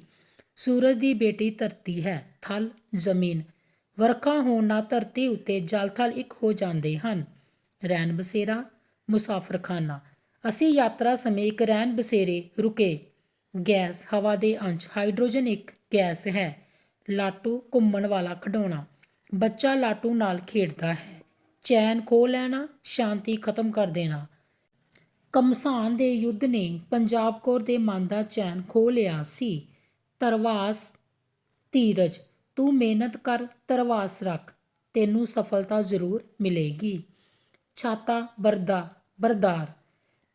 S1: ਸੂਰਜ ਦੀ ਬੇਟੀ ਧਰਤੀ ਹੈ। ਥਲ, ਜ਼ਮੀਨ, ਵਰਖਾ ਹੋਣ ਨਾਲ ਧਰਤੀ ਉੱਤੇ ਜਲ ਥਲ ਇੱਕ ਹੋ ਜਾਂਦੇ ਹਨ। ਰੈਨ ਬਸੇਰਾ, ਮੁਸਾਫਰਖਾਨਾ। ਅਸੀਂ ਯਾਤਰਾ ਸਮੇਂ ਇੱਕ ਰੈਨ ਬਸੇਰੇ ਰੁਕੇ। ਗੈਸ, ਹਵਾ ਦੇ ਅੰਸ਼, ਹਾਈਡਰੋਜਨ ਇੱਕ ਗੈਸ ਹੈ। ਲਾਟੂ ਘੁੰਮਣ ਵਾਲਾ ਖਿਡੌਣਾ। ਬੱਚਾ ਲਾਟੂ ਨਾਲ ਖੇਡਦਾ ਹੈ। ਚੈਨ ਖੋ ਲੈਣਾ, ਸ਼ਾਂਤੀ ਖਤਮ ਕਰ ਦੇਣਾ। ਘਮਸਾਨ ਦੇ ਯੁੱਧ ਨੇ ਪੰਜਾਬ ਕੌਰ ਦੇ ਮਨ ਦਾ ਚੈਨ ਖੋਹ ਲਿਆ ਸੀ। ਤਰਵਾਸ ਧੀਰਜ, ਤੂੰ ਮਿਹਨਤ ਕਰ, ਤਰਵਾਸ ਰੱਖ, ਤੈਨੂੰ ਸਫਲਤਾ ਜ਼ਰੂਰ ਮਿਲੇਗੀ। ਛਾਤਾ ਬਰਦਾ ਬਰਦਾਰ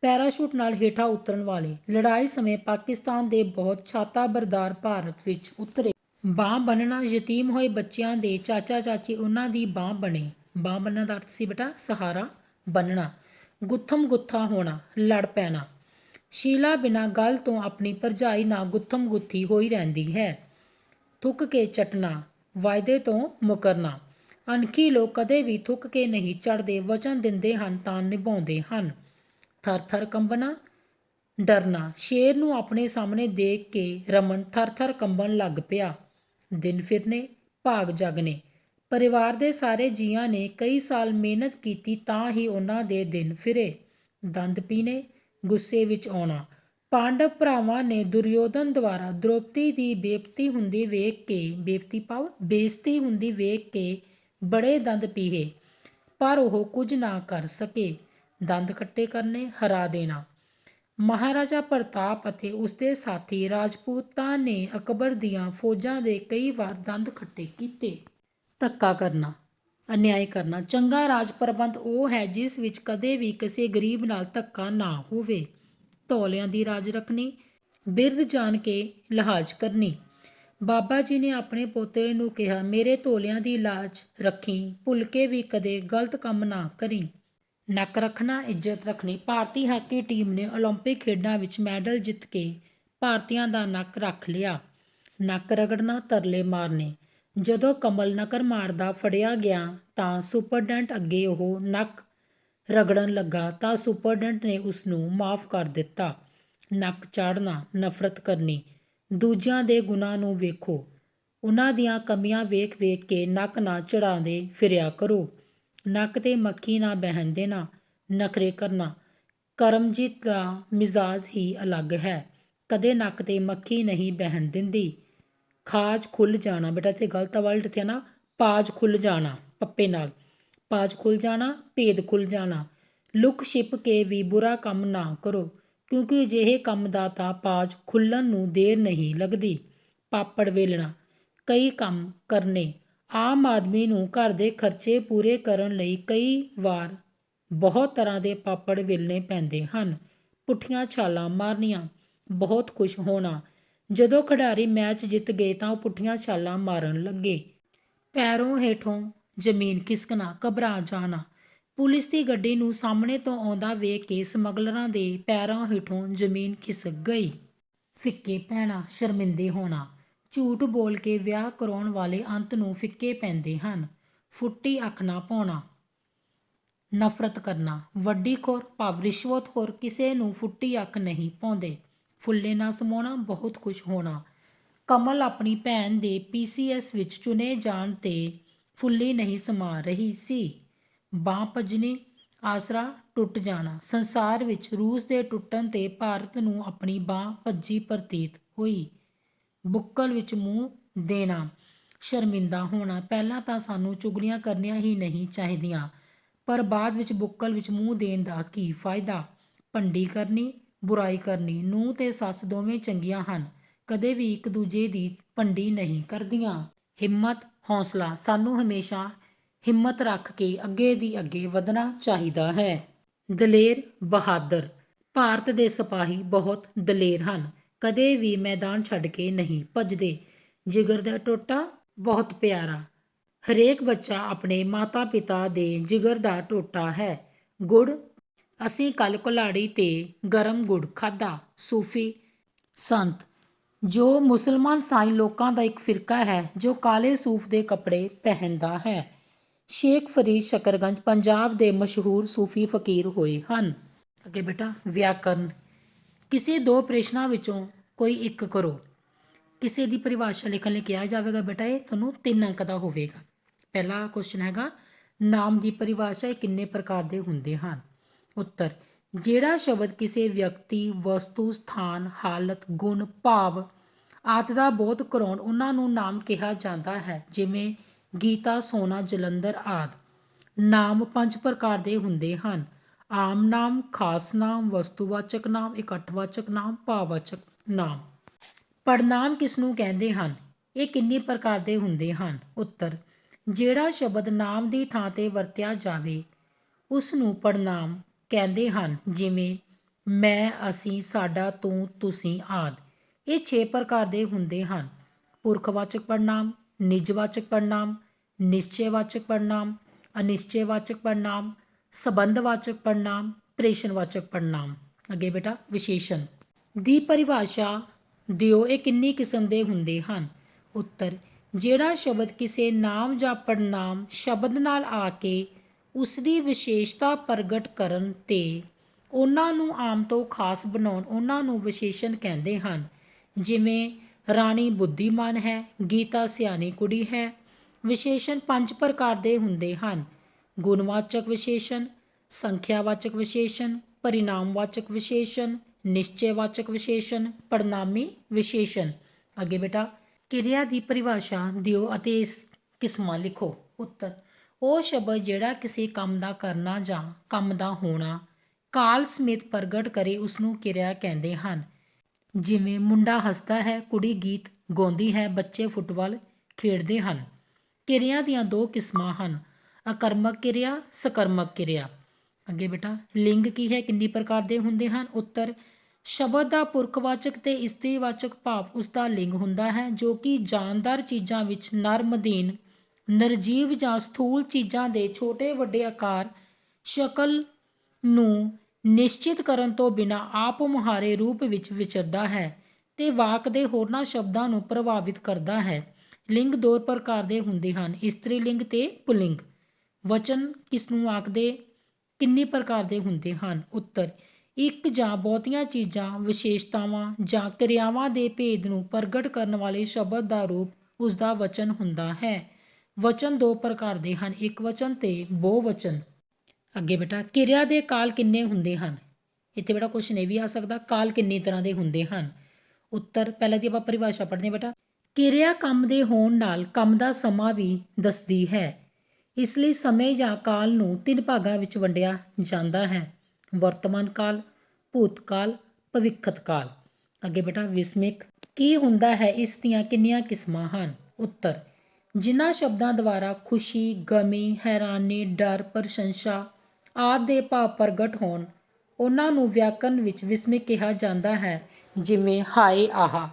S1: ਪੈਰਾਸ਼ੂਟ ਨਾਲ ਹੇਠਾਂ ਉਤਰਨ ਵਾਲੇ, ਲੜਾਈ ਸਮੇਂ ਪਾਕਿਸਤਾਨ ਦੇ ਬਹੁਤ ਛਾਤਾ ਬਰਦਾਰ ਭਾਰਤ ਵਿੱਚ ਉਤਰੇ। ਬਾਹ ਬੰਨਣਾ ਯਤੀਮ ਹੋਏ ਬੱਚਿਆਂ ਦੇ ਚਾਚਾ ਚਾਚੀ ਉਹਨਾਂ ਦੀ ਬਾਹ ਬਣੇ। ਬਾਹ ਬੰਨਣ ਦਾ ਅਰਥ ਸੀ ਬੇਟਾ, ਸਹਾਰਾ ਬੰਨਣਾ ਗੁੱਥਮ ਗੁੱਥਾ ਹੋਣਾ, ਲੜ ਪੈਣਾ। ਸ਼ੀਲਾ ਬਿਨਾਂ ਗੱਲ ਤੋਂ ਆਪਣੀ ਭਰਜਾਈ ਨਾਲ ਗੁੱਥਮ ਗੁੱਥੀ ਹੋਈ ਰਹਿੰਦੀ ਹੈ। ਥੁੱਕ ਕੇ ਚਟਣਾ, ਵਾਅਦੇ ਤੋਂ ਮੁਕਰਨਾ। ਅਣਖੀ ਲੋਕ ਕਦੇ ਵੀ ਥੁੱਕ ਕੇ ਨਹੀਂ ਚੜਦੇ ਵਚਨ ਦਿੰਦੇ ਹਨ ਤਾਂ ਨਿਭਾਉਂਦੇ ਹਨ। ਥਰ ਥਰ ਕੰਬਣਾ, ਡਰਨਾ। ਸ਼ੇਰ ਨੂੰ ਆਪਣੇ ਸਾਹਮਣੇ ਦੇਖ ਕੇ ਰਮਨ ਥਰ ਥਰ ਕੰਬਣ ਲੱਗ ਪਿਆ। ਦਿਨ ਫਿਰਨੇ, ਭਾਗ ਜਗਨੇ। ਪਰਿਵਾਰ ਦੇ ਸਾਰੇ ਜੀਆਂ ਨੇ ਕਈ ਸਾਲ ਮਿਹਨਤ ਕੀਤੀ ਤਾਂ ਹੀ ਉਹਨਾਂ ਦੇ ਦਿਨ ਫਿਰੇ। ਦੰਦ ਪੀਣੇ ਗੁੱਸੇ ਵਿੱਚ ਆਉਣਾ। ਪਾਂਡਵ ਭਰਾਵਾਂ ਨੇ ਦੁਰਯੋਧਨ ਦੁਆਰਾ ਦ੍ਰੋਪਦੀ ਦੀ ਬੇਇੱਜ਼ਤੀ ਹੁੰਦੀ ਵੇਖ ਕੇ ਬੇਇੱਜ਼ਤੀ ਪਾਵ ਬੇਇੱਜ਼ਤੀ ਹੁੰਦੀ ਵੇਖ ਕੇ ਬੜੇ ਦੰਦ ਪੀਹੇ, ਪਰ ਉਹ ਕੁਝ ਨਾ ਕਰ ਸਕੇ। ਦੰਦ ਖੱਟੇ ਕਰਨੇ, ਹਰਾ ਦੇਣਾ। ਮਹਾਰਾਜਾ ਪ੍ਰਤਾਪ ਅਤੇ ਉਸਦੇ ਸਾਥੀ ਰਾਜਪੂਤਾਂ ਨੇ ਅਕਬਰ ਦੀਆਂ ਫੌਜਾਂ ਦੇ ਕਈ ਵਾਰ ਦੰਦ ਖੱਟੇ ਕੀਤੇ। ਧੱਕਾ ਕਰਨਾ ਅਨਿਆਏ ਕਰਨਾ ਚੰਗਾ ਰਾਜ ਪ੍ਰਬੰਧ ਉਹ ਹੈ ਜਿਸ ਵਿੱਚ ਕਦੇ ਵੀ ਕਿਸੇ ਗਰੀਬ ਨਾਲ ਧੱਕਾ ਨਾ ਹੋਵੇ ਧੌਲਿਆਂ ਦੀ ਰਾਜ ਰੱਖਣੀ ਬਿਰਧ ਜਾਣ ਕੇ ਲਿਹਾਜ਼ ਕਰਨੀ ਬਾਬਾ ਜੀ ਨੇ ਆਪਣੇ ਪੋਤੇ ਨੂੰ ਕਿਹਾ ਮੇਰੇ ਧੋਲਿਆਂ ਦੀ ਲਾਜ ਰੱਖੀ ਭੁੱਲ ਕੇ ਵੀ ਕਦੇ ਗਲਤ ਕੰਮ ਨਾ ਕਰੀ ਨੱਕ ਰੱਖਣਾ ਇੱਜ਼ਤ ਰੱਖਣੀ ਭਾਰਤੀ ਹਾਕੀ ਟੀਮ ਨੇ 올림픽 ਖੇਡਾਂ ਵਿੱਚ ਮੈਡਲ ਜਿੱਤ ਕੇ ਭਾਰਤੀਆਂ ਦਾ ਨੱਕ ਰੱਖ ਲਿਆ ਨੱਕ ਰਗੜਨਾ ਤਰਲੇ ਮਾਰਨੇ ਜਦੋਂ ਕਮਲ ਨਕਰ ਮਾਰਦਾ ਫੜਿਆ ਗਿਆ ਤਾਂ ਸੁਪਰਡੈਂਟ ਅੱਗੇ ਉਹ ਨੱਕ ਰਗੜਨ ਲੱਗਾ ਤਾਂ ਸੁਪਰਡੈਂਟ ਨੇ ਉਸ ਨੂੰ ਮਾਫ ਕਰ ਦਿੱਤਾ। ਨੱਕ ਚਾੜਨਾ ਨਫ਼ਰਤ ਕਰਨੀ, ਦੂਜਿਆਂ ਦੇ ਗੁਨਾਹ ਨੂੰ ਵੇਖੋ। ਉਹਨਾਂ ਦੀਆਂ ਕਮੀਆਂ ਵੇਖ-ਵੇਖ ਕੇ ਨੱਕ ਨਾ ਚੜਾਉਂਦੇ ਫਿਰਿਆ ਕਰੋ। ਨੱਕ ਤੇ ਮੱਖੀ ਨਾ ਬਹਿਣ ਦੇਣਾ, ਨਖਰੇ ਕਰਨਾ, ਕਰਮਜੀਤ ਦਾ ਮਿਜ਼ਾਜ ਹੀ ਅਲੱਗ ਹੈ। ਕਦੇ ਨੱਕ ਤੇ ਮੱਖੀ ਨਹੀਂ ਬਹਿਣ ਦਿੰਦੀ। ਖਾਜ ਖੁੱਲ ਜਾਣਾ। ਬੇਟਾ, ਇੱਥੇ ਗਲਤ ਵਰਡ ਤੇ ਨਾ, ਪਾਜ ਖੁੱਲ ਜਾਣਾ, ਪੱਪੇ ਨਾਲ। ਪਾਜ ਖੁੱਲ ਜਾਣਾ, ਭੇਦ ਖੁੱਲ ਜਾਣਾ। ਲੁਕ ਛਿਪ ਕੇ ਵੀ ਬੁਰਾ ਕੰਮ ਨਾ ਕਰੋ, ਕਿਉਂਕਿ ਅਜਿਹੇ ਕੰਮ ਦਾ ਤਾਂ ਪਾਜ ਖੁੱਲਣ ਨੂੰ ਦੇਰ ਨਹੀਂ ਲੱਗਦੀ। ਪਾਪੜ ਵੇਲਣਾ, ਕਈ ਕੰਮ ਕਰਨੇ। ਆਮ ਆਦਮੀ ਨੂੰ ਘਰ ਦੇ ਖਰਚੇ ਪੂਰੇ ਕਰਨ ਲਈ ਕਈ ਵਾਰ ਬਹੁਤ ਤਰ੍ਹਾਂ ਦੇ ਪਾਪੜ ਵੇਲਣੇ ਪੈਂਦੇ ਹਨ। ਪੁੱਠੀਆਂ ਛਾਲਾਂ ਮਾਰਨੀਆਂ, ਬਹੁਤ ਖੁਸ਼ ਹੋਣਾ। ਜਦੋਂ ਖਿਡਾਰੀ ਮੈਚ ਜਿੱਤ ਗਏ ਤਾਂ ਉਹ ਪੁੱਠੀਆਂ ਛਾਲਾਂ ਮਾਰਨ ਲੱਗੇ। ਪੈਰੋਂ ਹੇਠੋਂ ਜ਼ਮੀਨ ਖਿਸਕਣਾ, ਘਬਰਾ ਜਾਣਾ। ਪੁਲਿਸ ਦੀ ਗੱਡੀ ਨੂੰ ਸਾਹਮਣੇ ਤੋਂ ਆਉਂਦਾ ਵੇਖ ਕੇ ਸਮਗਲਰਾਂ ਦੇ ਪੈਰਾਂ ਹੇਠੋਂ ਜ਼ਮੀਨ ਖਿਸਕ ਗਈ। ਫਿੱਕੇ ਪੈਣਾ, ਸ਼ਰਮਿੰਦੇ ਹੋਣਾ। ਝੂਠ ਬੋਲ ਕੇ ਵਿਆਹ ਕਰਾਉਣ ਵਾਲੇ ਅੰਤ ਨੂੰ ਫਿੱਕੇ ਪੈਂਦੇ ਹਨ। ਫੁੱਟੀ ਅੱਖ ਨਾ ਪਾਉਣਾ। ਨਫ਼ਰਤ ਕਰਨਾ। ਵੱਡੀ ਖੋਰ, ਭਾਵ ਰਿਸ਼ਵਤਖੋਰ ਕਿਸੇ ਨੂੰ ਫੁੱਟੀ ਅੱਖ ਨਹੀਂ ਪਾਉਂਦੇ। ਫੁੱਲੇ ਨਾ ਸਮਾਉਣਾ, ਬਹੁਤ ਖੁਸ਼ ਹੋਣਾ। ਕਮਲ ਆਪਣੀ ਭੈਣ ਦੇ ਪੀਸੀਐਸ ਵਿੱਚ ਚੁਣੇ ਜਾਣ ਤੇ ਫੁੱਲੀ ਨਹੀਂ ਸਮਾ ਰਹੀ ਸੀ। ਬਾਂਹ ਭੱਜਣੀ, ਆਸਰਾ ਟੁੱਟ ਜਾਣਾ। ਸੰਸਾਰ ਵਿੱਚ ਰੂਸ ਦੇ ਟੁੱਟਣ ਤੇ ਭਾਰਤ ਨੂੰ ਆਪਣੀ ਬਾਂਹ ਭੱਜੀ ਪ੍ਰਤੀਤ ਹੋਈ। ਬੁੱਕਲ ਵਿੱਚ ਮੂੰਹ ਦੇਣਾ, ਸ਼ਰਮਿੰਦਾ ਹੋਣਾ। ਪਹਿਲਾਂ ਤਾਂ ਸਾਨੂੰ ਚੁਗਲੀਆਂ ਕਰਨੀਆਂ ਹੀ ਨਹੀਂ ਚਾਹੀਦੀਆਂ, ਪਰ ਬਾਅਦ ਵਿੱਚ ਬੁੱਕਲ ਵਿੱਚ ਮੂੰਹ ਦੇਣ ਦਾ ਕੀ ਫਾਇਦਾ? ਭੰਡੀ ਕਰਨੀ ਬੁਰਾਈ ਕਰਨੀ। ਨੂੰਹ ਤੇ ਸੱਸ ਦੋਵੇਂ ਚੰਗੀਆਂ ਹਨ। ਕਦੇ ਵੀ ਇੱਕ ਦੂਜੇ ਦੀ ਭੰਡੀ ਨਹੀਂ ਕਰਦੀਆਂ। ਹਿੰਮਤ, ਹੌਸਲਾ। ਸਾਨੂੰ ਹਮੇਸ਼ਾ ਹਿੰਮਤ ਰੱਖ ਕੇ ਅੱਗੇ ਦੀ ਅੱਗੇ ਵਧਣਾ ਚਾਹੀਦਾ ਹੈ। ਦਲੇਰ, ਬਹਾਦਰ। ਭਾਰਤ ਦੇ ਸਿਪਾਹੀ ਬਹੁਤ ਦਲੇਰ ਹਨ। ਕਦੇ ਵੀ ਮੈਦਾਨ ਛੱਡ ਕੇ ਨਹੀਂ ਭੱਜਦੇ। ਜਿਗਰ ਦਾ ਟੋਟਾ ਬਹੁਤ ਪਿਆਰਾ। ਹਰੇਕ ਬੱਚਾ ਆਪਣੇ ਮਾਤਾ-ਪਿਤਾ ਦੇ ਜਿਗਰ ਦਾ ਟੋਟਾ ਹੈ। ਗੁੜ ਅਸੀਂ ਕੱਲ ਕੁਲਾੜੀ ਤੇ ਗਰਮ ਗੁੜ ਖਾਦਾ ਸੂਫੀ ਸੰਤ, ਜੋ ਮੁਸਲਮਾਨ ਸਾਈਂ ਲੋਕਾਂ ਦਾ ਇੱਕ ਫਿਰਕਾ ਹੈ, ਜੋ ਕਾਲੇ ਸੂਫ ਦੇ ਕੱਪੜੇ ਪਹਿਨਦਾ ਹੈ। ਸ਼ੇਖ ਫਰੀਦ ਸ਼ਕਰਗੰਜ, ਪੰਜਾਬ ਦੇ ਮਸ਼ਹੂਰ ਸੂਫੀ ਫਕੀਰ ਹੋਏ ਹਨ। ਅੱਗੇ ਬੇਟਾ, ਵਿਆਕਰਨ। ਕਿਸੇ ਦੋ ਪ੍ਰਸ਼ਨਾਂ ਵਿੱਚੋਂ ਕੋਈ ਇੱਕ ਕਰੋ। ਕਿਸੇ ਦੀ ਪਰਿਭਾਸ਼ਾ ਲਿਖਣ ਲਈ ਕਿਹਾ ਜਾਵੇਗਾ ਬੇਟਾ, ਇਹ ਤੁਹਾਨੂੰ ਤਿੰਨ ਅੰਕ ਦਾ ਹੋਵੇਗਾ। ਪਹਿਲਾ ਕੁਐਸਚਨ ਹੈਗਾ, ਨਾਮ ਦੀ ਪਰਿਭਾਸ਼ਾ ਇਹ ਕਿੰਨੇ ਪ੍ਰਕਾਰ ਦੇ ਹੁੰਦੇ ਹਨ? ਉੱਤਰ, ਜਿਹੜਾ ਸ਼ਬਦ ਕਿਸੇ ਵਿਅਕਤੀ, ਵਸਤੂ, ਸਥਾਨ, ਹਾਲਤ, ਗੁਣ, ਭਾਵ ਆਦਿ ਦਾ ਬੋਧ ਕਰਾਉਣ ਉਹਨਾਂ ਨੂੰ ਨਾਮ ਕਿਹਾ ਜਾਂਦਾ ਹੈ, ਜਿਵੇਂ ਗੀਤਾ, ਸੋਨਾ, ਜਲੰਧਰ ਆਦਿ। ਨਾਮ ਪੰਜ ਪ੍ਰਕਾਰ ਦੇ ਹੁੰਦੇ ਹਨ। ਆਮ ਨਾਮ, ਖਾਸ ਨਾਮ, ਵਸਤੂਵਾਚਕ ਨਾਮ, ਇਕੱਠਵਾਚਕ ਨਾਮ, ਭਾਵਵਾਚਕ ਨਾਮ। ਪੜਨਾਮ ਕਿਸ ਨੂੰ ਕਹਿੰਦੇ ਹਨ? ਇਹ ਕਿੰਨੀ ਪ੍ਰਕਾਰ ਦੇ ਹੁੰਦੇ ਹਨ? ਉੱਤਰ, ਜਿਹੜਾ ਸ਼ਬਦ ਨਾਮ ਦੀ ਥਾਂ ਤੇ ਵਰਤਿਆ ਜਾਵੇ, ਉਸ ਨੂੰ ਪੜਨਾਮ ਕਹਿੰਦੇ ਹਨ, ਜਿਵੇਂ, ਮੈਂ, ਅਸੀਂ, ਸਾਡਾ, ਤੂੰ, ਤੁਸੀਂ, ਆਦਿ। ਇਹ ਛੇ ਪ੍ਰਕਾਰ ਦੇ ਹੁੰਦੇ ਹਨ। ਪੁਰਖਵਾਚਕ ਪੜਨਾਮ ਨਿਜਵਾਚਕ ਪੜਨਾਮ ਨਿਸ਼ਚੈਵਾਚਕ ਪੜਨਾਮ ਅਨਿਸ਼ਚੈਵਾਚਕ ਪੜਨਾਮ ਸੰਬੰਧਵਾਚਕ ਪੜਨਾਮ ਪ੍ਰੇਸ਼ਨਵਾਚਕ ਪੜਨਾਮ ਅੱਗੇ ਬੇਟਾ, ਵਿਸ਼ੇਸ਼ਣ। ਦੀ ਪਰਿਭਾਸ਼ਾ ਦਿਓ ਇਹ ਕਿੰਨੀ ਕਿਸਮ ਦੇ ਹੁੰਦੇ ਹਨ। ਉੱਤਰ, ਜਿਹੜਾ ਸ਼ਬਦ ਕਿਸੇ ਨਾਮ ਜਾਂ ਪੜਨਾਮ ਸ਼ਬਦ ਨਾਲ ਆ ਕੇ ਉਸ ਦੀ ਵਿਸ਼ੇਸ਼ਤਾ ਪ੍ਰਗਟ ਕਰਨ ਤੇ ਉਹਨਾਂ ਨੂੰ ਆਮ ਤੋਂ ਖਾਸ ਬਣਾਉਣ ਉਹਨਾਂ ਨੂੰ ਵਿਸ਼ੇਸ਼ਣ ਕਹਿੰਦੇ ਹਨ। ਜਿਵੇਂ, ਰਾਣੀ ਬੁੱਧੀਮਾਨ ਹੈ, ਗੀਤਾ ਸਿਆਣੀ ਕੁੜੀ ਹੈ, ਵਿਸ਼ੇਸ਼ਣ ਪੰਜ ਪ੍ਰਕਾਰ ਦੇ ਹੁੰਦੇ ਹਨ। ਗੁਣਵਾਚਕ ਵਿਸ਼ੇਸ਼ਣ, ਸੰਖਿਆਵਾਚਕ ਵਿਸ਼ੇਸ਼ਣ, ਪਰਿਣਾਮਵਾਚਕ ਵਿਸ਼ੇਸ਼ਣ, ਨਿਸ਼ਚੈਵਾਚਕ ਵਿਸ਼ੇਸ਼ਣ ਪੜਨਾਮੀ ਵਿਸ਼ੇਸ਼ਣ। ਅੱਗੇ ਬੇਟਾ, ਕਿਰਿਆ ਦੀ ਪਰਿਭਾਸ਼ਾ ਦਿਓ ਅਤੇ ਇਸ ਕਿਸਮਾਂ ਲਿਖੋ। ਉੱਤਰ। ਉਹ ਸ਼ਬਦ ਜਿਹੜਾ ਕਿਸੇ ਕੰਮ ਦਾ ਕਰਨਾ ਜਾਂ ਕੰਮ ਦਾ ਹੋਣਾ, ਕਾਲ ਸਮੇਤ ਪ੍ਰਗਟ ਕਰੇ ਉਸ ਨੂੰ ਕਿਰਿਆ ਕਹਿੰਦੇ ਹਨ। ਜਿਵੇਂ ਮੁੰਡਾ ਹੱਸਦਾ ਹੈ, ਕੁੜੀ ਗੀਤ ਗਾਉਂਦੀ ਹੈ, ਬੱਚੇ ਫੁੱਟਬਾਲ ਖੇਡਦੇ ਹਨ। ਕਿਰਿਆ ਦੀਆਂ ਦੋ ਕਿਸਮਾਂ ਹਨ, ਅਕਰਮਕ ਕਿਰਿਆ, ਸਕਰਮਕ ਕਿਰਿਆ। ਅੱਗੇ ਬੇਟਾ, ਲਿੰਗ ਕੀ ਹੈ, ਕਿੰਨੀ ਪ੍ਰਕਾਰ ਦੇ ਹੁੰਦੇ ਹਨ? ਉੱਤਰ, ਸ਼ਬਦ ਦਾ ਪੁਰਖਵਾਚਕ ਤੇ ਇਸਤਰੀਵਾਚਕ ਭਾਵ ਉਸ ਦਾ ਲਿੰਗ ਹੁੰਦਾ ਹੈ, ਜੋ ਕਿ ਜਾਨਦਾਰ ਚੀਜ਼ਾਂ ਵਿੱਚ ਨਰ ਮਦੀਨ ਨਿਰਜੀਵ ਜਾਂ ਸਥੂਲ ਚੀਜ਼ਾਂ ਦੇ ਛੋਟੇ ਵੱਡੇ ਆਕਾਰ ਸ਼ਕਲ ਨੂੰ ਨਿਸ਼ਚਿਤ ਕਰਨ ਤੋਂ ਬਿਨਾਂ ਆਪ ਮੁਹਾਰੇ ਰੂਪ ਵਿੱਚ ਵਿਚਰਦਾ ਹੈ ਅਤੇ ਵਾਕ ਦੇ ਹੋਰਨਾਂ ਸ਼ਬਦਾਂ ਨੂੰ ਪ੍ਰਭਾਵਿਤ ਕਰਦਾ ਹੈ। ਲਿੰਗ ਦੋ ਪ੍ਰਕਾਰ ਦੇ ਹੁੰਦੇ ਹਨ, ਇਸਤਰੀ ਲਿੰਗ ਅਤੇ ਪੁਲਿੰਗ। ਵਚਨ ਕਿਸ ਨੂੰ ਆਖਦੇ? ਕਿੰਨੀ ਪ੍ਰਕਾਰ ਦੇ ਹੁੰਦੇ ਹਨ? ਉੱਤਰ, ਇੱਕ ਜਾਂ ਬਹੁਤੀਆਂ ਚੀਜ਼ਾਂ, ਵਿਸ਼ੇਸ਼ਤਾਵਾਂ ਜਾਂ ਕਿਰਿਆਵਾਂ ਦੇ ਭੇਦ ਨੂੰ ਪ੍ਰਗਟ ਕਰਨ ਵਾਲੇ ਸ਼ਬਦ ਦਾ ਰੂਪ ਉਸ ਦਾ ਵਚਨ ਹੁੰਦਾ ਹੈ। ਵਚਨ ਦੋ ਪ੍ਰਕਾਰ ਦੇ ਹਨ, ਇੱਕ ਵਚਨ ਤੇ ਬਹੁ ਵਚਨ। ਅੱਗੇ ਬੇਟਾ, ਕਿਰਿਆ ਦੇ ਕਾਲ ਕਿੰਨੇ ਹੁੰਦੇ ਹਨ? ਇੱਥੇ ਬੇਟਾ ਕੁਐਸਚਨ ਇਹ ਵੀ ਆ ਸਕਦਾ, ਕਾਲ ਕਿੰਨੀ ਤਰ੍ਹਾਂ ਦੇ ਹੁੰਦੇ ਹਨ? ਉੱਤਰ, ਪਹਿਲਾਂ ਦੀ ਆਪਾਂ ਪਰਿਭਾਸ਼ਾ ਪੜ੍ਹਦੇ ਹਾਂ ਬੇਟਾ। ਕਿਰਿਆ ਕੰਮ ਦੇ ਹੋਣ ਨਾਲ ਕੰਮ ਦਾ ਸਮਾਂ ਵੀ ਦੱਸਦੀ ਹੈ। ਇਸ ਲਈ ਸਮੇਂ ਜਾਂ ਕਾਲ ਨੂੰ ਤਿੰਨ ਭਾਗਾਂ ਵਿੱਚ ਵੰਡਿਆ ਜਾਂਦਾ ਹੈ। ਵਰਤਮਾਨ ਕਾਲ, ਭੂਤ ਕਾਲ, ਭਵਿੱਖਤ ਕਾਲ। ਅੱਗੇ ਬੇਟਾ, ਵਿਸਮਿਕ, ਕੀ ਹੁੰਦਾ ਹੈ, ਇਸ ਦੀਆਂ ਕਿੰਨੀਆਂ ਕਿਸਮਾਂ ਹਨ? ਉੱਤਰ ਜਿਨ੍ਹਾਂ ਸ਼ਬਦਾਂ ਦੁਆਰਾ ਖੁਸ਼ੀ, ਗਮੀ, ਹੈਰਾਨੀ, ਡਰ, ਪ੍ਰਸ਼ੰਸਾ ਆਦਿ ਦੇ ਭਾਵ ਪ੍ਰਗਟ ਹੋਣ, ਉਹਨਾਂ ਨੂੰ ਵਿਆਕਰਨ ਵਿੱਚ ਵਿਸਮਿਕ ਕਿਹਾ ਜਾਂਦਾ ਹੈ, ਜਿਵੇਂ, ਹਾਏ, ਆਹਾ।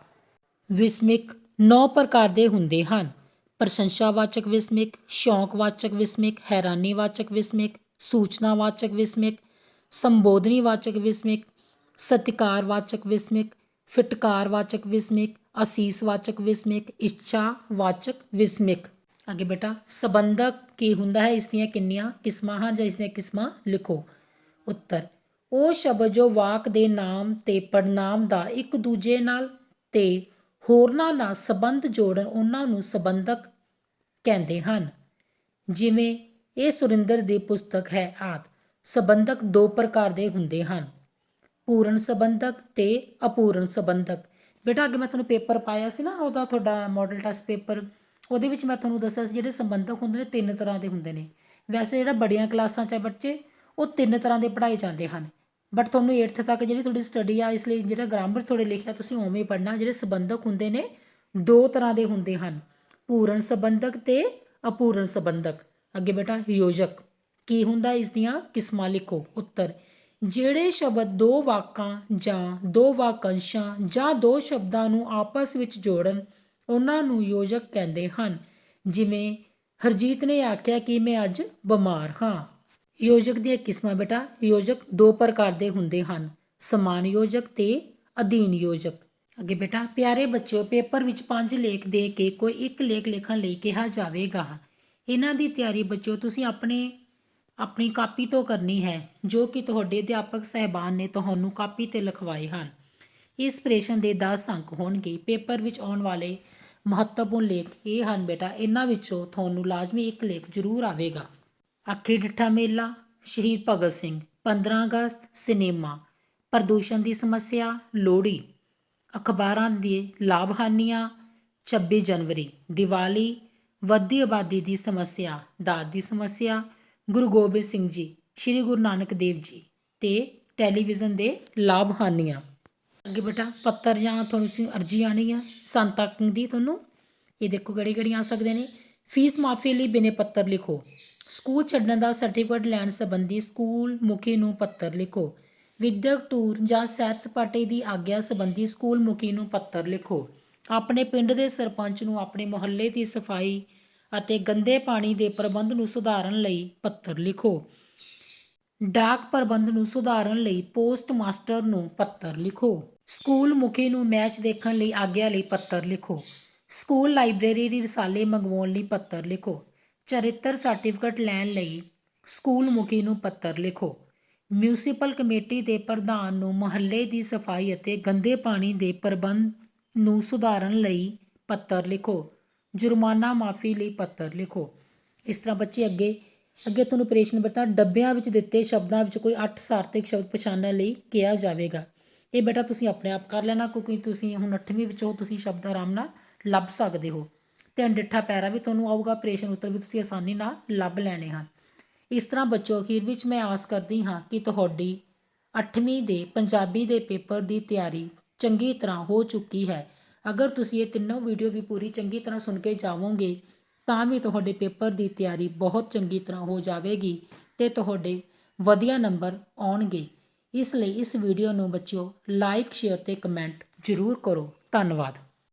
S1: ਵਿਸਮਿਕ ਨੌ ਪ੍ਰਕਾਰ ਦੇ ਹੁੰਦੇ ਹਨ। ਪ੍ਰਸ਼ੰਸਾਵਾਚਕ ਵਿਸਮਿਕ, ਸ਼ੌਂਕਵਾਚਕ ਵਿਸਮਿਕ, ਹੈਰਾਨੀਵਾਚਕ ਵਿਸਮਿਕ, ਸੂਚਨਾਵਾਚਕ ਵਿਸਮਿਕ, ਸੰਬੋਧਨੀਵਾਚਕ ਵਿਸਮਿਕ, ਸਤਿਕਾਰਵਾਚਕ ਵਿਸਮਿਕ ਫਿਟਕਾਰਵਾਚਕ ਵਿਸਮਿਕ, ਅਸੀਸਵਾਚਕ ਵਿਸਮਿਕ, ਇੱਛਾਵਾਚਕ ਵਿਸਮਿਕ। ਅੱਗੇ ਬੇਟਾ, ਸਬੰਧਕ ਕੀ ਹੁੰਦਾ ਹੈ? ਇਸ ਦੀਆਂ ਕਿੰਨੀਆਂ ਕਿਸਮਾਂ ਹਨ ਜਾਂ ਇਸ ਦੀਆਂ ਕਿਸਮਾਂ ਲਿਖੋ। ਉੱਤਰ, ਉਹ ਸ਼ਬਦ ਜੋ ਵਾਕ ਦੇ ਨਾਮ ਤੇ ਪੜਨਾਮ ਦਾ ਇੱਕ ਦੂਜੇ ਨਾਲ ਤੇ ਹੋਰਨਾਂ ਨਾਲ ਸੰਬੰਧ ਜੋੜਨ ਉਹਨਾਂ ਨੂੰ ਸੰਬੰਧਕ ਕਹਿੰਦੇ ਹਨ। ਜਿਵੇਂ, ਇਹ ਸੁਰਿੰਦਰ ਦੀ ਪੁਸਤਕ ਹੈ ਆਦ। ਸੰਬੰਧਕ ਦੋ ਪ੍ਰਕਾਰ ਦੇ ਹੁੰਦੇ ਹਨ। ਪੂਰਨ ਸੰਬੰਧਕ ਅਤੇ ਅਪੂਰਨ ਸੰਬੰਧਕ। ਬੇਟਾ, ਅੱਗੇ ਮੈਂ ਤੁਹਾਨੂੰ ਪੇਪਰ ਪਾਇਆ ਸੀ ਨਾ, ਉਹਦਾ ਤੁਹਾਡਾ ਮਾਡਲ ਟੈਸਟ ਪੇਪਰ ਉਹਦੇ ਵਿੱਚ ਮੈਂ ਤੁਹਾਨੂੰ ਦੱਸਿਆ ਸੀ ਜਿਹੜੇ ਸੰਬੰਧਕ ਹੁੰਦੇ ਨੇ, ਤਿੰਨ ਤਰ੍ਹਾਂ ਦੇ ਹੁੰਦੇ ਨੇ। ਵੈਸੇ ਜਿਹੜਾ ਬੜੀਆਂ ਕਲਾਸਾਂ 'ਚ ਹੈ ਬੱਚੇ, ਉਹ ਤਿੰਨ ਤਰ੍ਹਾਂ ਦੇ ਪੜ੍ਹਾਏ ਜਾਂਦੇ ਹਨ। ਬਟ ਤੁਹਾਨੂੰ 8th ਤੱਕ ਜਿਹੜੀ ਤੁਹਾਡੀ ਸਟੱਡੀ ਆ, ਇਸ ਲਈ ਜਿਹੜਾ ਗ੍ਰਾਮਰ ਤੁਹਾਡੇ ਲਿਖਿਆ, ਤੁਸੀਂ ਉਵੇਂ ਹੀ ਪੜ੍ਹਨਾ, ਜਿਹੜੇ ਸੰਬੰਧਕ ਹੁੰਦੇ ਨੇ, ਦੋ ਤਰ੍ਹਾਂ ਦੇ ਹੁੰਦੇ ਹਨ। ਪੂਰਨ ਸੰਬੰਧਕ ਤੇ ਅਪੂਰਨ ਸੰਬੰਧਕ। ਅੱਗੇ ਬੇਟਾ, ਯੋਜਕ। ਕੀ ਹੁੰਦਾ, ਇਸ ਦੀਆਂ ਕਿਸਮਾਂ ਲਿਖੋ। ਉੱਤਰ। ਜਿਹੜੇ ਸ਼ਬਦ ਦੋ ਵਾਕਾਂ ਜਾਂ ਦੋ ਵਾਕੰਸ਼ਾਂ ਜਾਂ ਦੋ ਸ਼ਬਦਾਂ ਨੂੰ ਆਪਸ ਵਿੱਚ ਜੋੜਨ, ਉਹਨਾਂ ਨੂੰ ਯੋਜਕ ਕਹਿੰਦੇ ਹਨ। ਜਿਵੇਂ, ਹਰਜੀਤ ਨੇ ਆਖਿਆ ਕਿ ਮੈਂ ਅੱਜ ਬਿਮਾਰ ਹਾਂ। ਯੋਜਕ ਦੀਆਂ ਕਿਸਮਾਂ ਬੇਟਾ, ਯੋਜਕ ਦੋ ਪ੍ਰਕਾਰ ਦੇ ਹੁੰਦੇ ਹਨ। ਸਮਾਨ ਯੋਜਕ ਤੇ ਅਧੀਨ ਯੋਜਕ। ਅੱਗੇ ਬੇਟਾ, ਪਿਆਰੇ ਬੱਚਿਓ, ਪੇਪਰ ਵਿੱਚ ਪੰਜ ਲੇਖ ਦੇ ਕੇ ਕੋਈ ਇੱਕ ਲੇਖ ਲਿਖਣ ਲਈ ਕਿਹਾ ਜਾਵੇਗਾ। ਇਹਨਾਂ ਦੀ ਤਿਆਰੀ ਬੱਚਿਓ, ਤੁਸੀਂ ਆਪਣੇ ਆਪਣੀ ਕਾਪੀ ਤੋਂ ਕਰਨੀ ਹੈ, ਜੋ ਕਿ ਤੁਹਾਡੇ ਅਧਿਆਪਕ ਸਹਿਬਾਨ ਨੇ ਤੁਹਾਨੂੰ ਕਾਪੀ ਤੇ ਲਿਖਵਾਏ ਹਨ। ਇਸ ਪ੍ਰਸ਼ਨ ਦੇ 10 ਅੰਕ ਹੋਣਗੇ। ਪੇਪਰ ਵਿੱਚ ਆਉਣ ਵਾਲੇ ਮਹੱਤਵਪੂਰਨ ਲੇਖ ਇਹ ਹਨ, ਬੇਟਾ, ਇਹਨਾਂ ਵਿੱਚੋਂ ਤੁਹਾਨੂੰ ਲਾਜ਼ਮੀ ਇੱਕ ਲੇਖ ਜ਼ਰੂਰ ਆਵੇਗਾ। ਅੱਖੀ ਡਿੱਠਾ ਮੇਲਾ, ਸ਼ਹੀਦ ਭਗਤ ਸਿੰਘ 15 ਅਗਸਤ, ਸਿਨੇਮਾ, ਪ੍ਰਦੂਸ਼ਣ ਦੀ ਸਮੱਸਿਆ, ਲੋਹੜੀ, ਅਖਬਾਰਾਂ ਦੀ ਲਾਭਹਾਨੀਆਂ 26 ਜਨਵਰੀ, ਦੀਵਾਲੀ, ਵੱਧਦੀ ਆਬਾਦੀ ਦੀ ਸਮੱਸਿਆ, ਦਾਤ ਦੀ ਸਮੱਸਿਆ ਗੁਰੂ ਗੋਬਿੰਦ ਸਿੰਘ ਜੀ, ਸ੍ਰੀ ਗੁਰੂ ਨਾਨਕ ਦੇਵ ਜੀ ਅਤੇ ਟੈਲੀਵਿਜ਼ਨ ਦੇ ਲਾਭ ਹਾਨੀਆਂ ਅੱਗੇ ਬੇਟਾ, ਪੱਤਰ ਜਾਂ ਤੁਹਾਨੂੰ ਸੀ ਅਰਜੀ ਆਣੀ ਆ, ਸੰਤ ਦੀ ਤੁਹਾਨੂੰ, ਇਹ ਦੇਖੋ ਕਿਹੜੀ ਕਿਹੜੀਆਂ ਆ ਸਕਦੇ ਨੇ। ਫੀਸ ਮਾਫੀ ਲਈ ਬਿਨੇ ਪੱਤਰ ਲਿਖੋ। ਸਕੂਲ ਛੱਡਣ ਦਾ ਸਰਟੀਫਿਕੇਟ ਲੈਣ ਸੰਬੰਧੀ ਸਕੂਲ ਮੁਖੀ ਨੂੰ ਪੱਤਰ ਲਿਖੋ। ਵਿਦਿਅਕ ਟੂਰ ਜਾਂ ਸੈਰ ਸਪਾਟੇ ਦੀ ਆਗਿਆ ਸੰਬੰਧੀ ਸਕੂਲ ਮੁਖੀ ਨੂੰ ਪੱਤਰ ਲਿਖੋ। ਆਪਣੇ ਪਿੰਡ ਦੇ ਸਰਪੰਚ ਨੂੰ ਆਪਣੇ ਮੁਹੱਲੇ ਦੀ ਸਫ਼ਾਈ ਅਤੇ ਗੰਦੇ ਪਾਣੀ ਦੇ ਪ੍ਰਬੰਧ ਨੂੰ ਸੁਧਾਰਨ ਲਈ ਪੱਤਰ ਲਿਖੋ। ਡਾਕ ਪ੍ਰਬੰਧ ਨੂੰ ਸੁਧਾਰਨ ਲਈ ਪੋਸਟਮਾਸਟਰ ਨੂੰ ਪੱਤਰ ਲਿਖੋ। ਸਕੂਲ ਮੁਖੀ ਨੂੰ ਮੈਚ ਦੇਖਣ ਲਈ ਆਗਿਆ ਲਈ ਪੱਤਰ ਲਿਖੋ। ਸਕੂਲ ਲਾਇਬ੍ਰੇਰੀ ਦੀ ਰਸਾਲੇ ਮੰਗਵਾਉਣ ਲਈ ਪੱਤਰ ਲਿਖੋ। ਚਰਿੱਤਰ ਸਰਟੀਫਿਕੇਟ ਲੈਣ ਲਈ ਸਕੂਲ ਮੁਖੀ ਨੂੰ ਪੱਤਰ ਲਿਖੋ। ਮਿਊਨਿਸਪਲ ਕਮੇਟੀ ਦੇ ਪ੍ਰਧਾਨ ਨੂੰ ਮੁਹੱਲੇ ਦੀ ਸਫ਼ਾਈ ਅਤੇ ਗੰਦੇ ਪਾਣੀ ਦੇ ਪ੍ਰਬੰਧ ਨੂੰ ਸੁਧਾਰਨ ਲਈ ਪੱਤਰ ਲਿਖੋ। ਜੁਰਮਾਨਾ ਮਾਫੀ ਲਈ ਪੱਤਰ ਲਿਖੋ। ਇਸ ਤਰ੍ਹਾਂ ਬੱਚੇ ਅੱਗੇ ਅੱਗੇ ਤੁਹਾਨੂੰ ਪ੍ਰੇਸ਼ਨ ਬਤਾ ਡੱਬਿਆਂ ਵਿੱਚ ਦਿੱਤੇ ਸ਼ਬਦਾਂ ਵਿੱਚ ਕੋਈ 8 ਸਾਰਥਕ ਸ਼ਬਦ ਪਛਾਣਨ ਲਈ ਕਿਹਾ ਜਾਵੇਗਾ। ਇਹ ਬੇਟਾ ਤੁਸੀਂ ਆਪਣੇ ਆਪ ਕਰ ਲੈਣਾ, ਕਿਉਂਕਿ ਤੁਸੀਂ ਹੁਣ 8ਵੀਂ ਵਿੱਚੋਂ ਤੁਸੀਂ ਸ਼ਬਦ ਆਰਾਮ ਨਾਲ ਲੱਭ ਸਕਦੇ ਹੋ। ਤੇ ਅੰਡਿੱਠਾ ਪੈਰਾ ਵੀ ਤੁਹਾਨੂੰ ਆਊਗਾ ਪ੍ਰਸ਼ਨ ਉੱਤਰ ਵੀ ਤੁਸੀਂ ਆਸਾਨੀ ਨਾਲ ਲੱਭ ਲੈਣੇ ਹਨ। ਇਸ ਤਰ੍ਹਾਂ ਬੱਚੋ, ਅਖੀਰ ਵਿੱਚ ਮੈਂ ਆਸ ਕਰਦੀ ਹਾਂ ਕਿ ਤੁਹਾਡੀ 8ਵੀਂ ਦੇ, ਪੰਜਾਬੀ ਦੇ ਪੇਪਰ ਦੀ ਤਿਆਰੀ ਚੰਗੀ ਤਰ੍ਹਾਂ ਹੋ ਚੁੱਕੀ ਹੈ। ਅਗਰ ਤੁਸੀਂ ਇਹ ਤਿੰਨੋਂ ਵੀਡੀਓ ਵੀ ਪੂਰੀ ਚੰਗੀ ਤਰ੍ਹਾਂ ਸੁਣ ਕੇ ਜਾਵੋਗੇ, ਤਾਂ ਵੀ ਤੁਹਾਡੇ ਪੇਪਰ ਦੀ ਤਿਆਰੀ ਬਹੁਤ ਚੰਗੀ ਤਰ੍ਹਾਂ ਹੋ ਜਾਵੇਗੀ ਤੇ ਤੁਹਾਡੇ ਵਧੀਆ ਨੰਬਰ ਆਉਣਗੇ। ਇਸ ਲਈ ਇਸ ਵੀਡੀਓ ਨੂੰ ਬੱਚਿਓ ਲਾਈਕ ਸ਼ੇਅਰ ਤੇ ਕਮੈਂਟ ਜ਼ਰੂਰ ਕਰੋ। ਧੰਨਵਾਦ।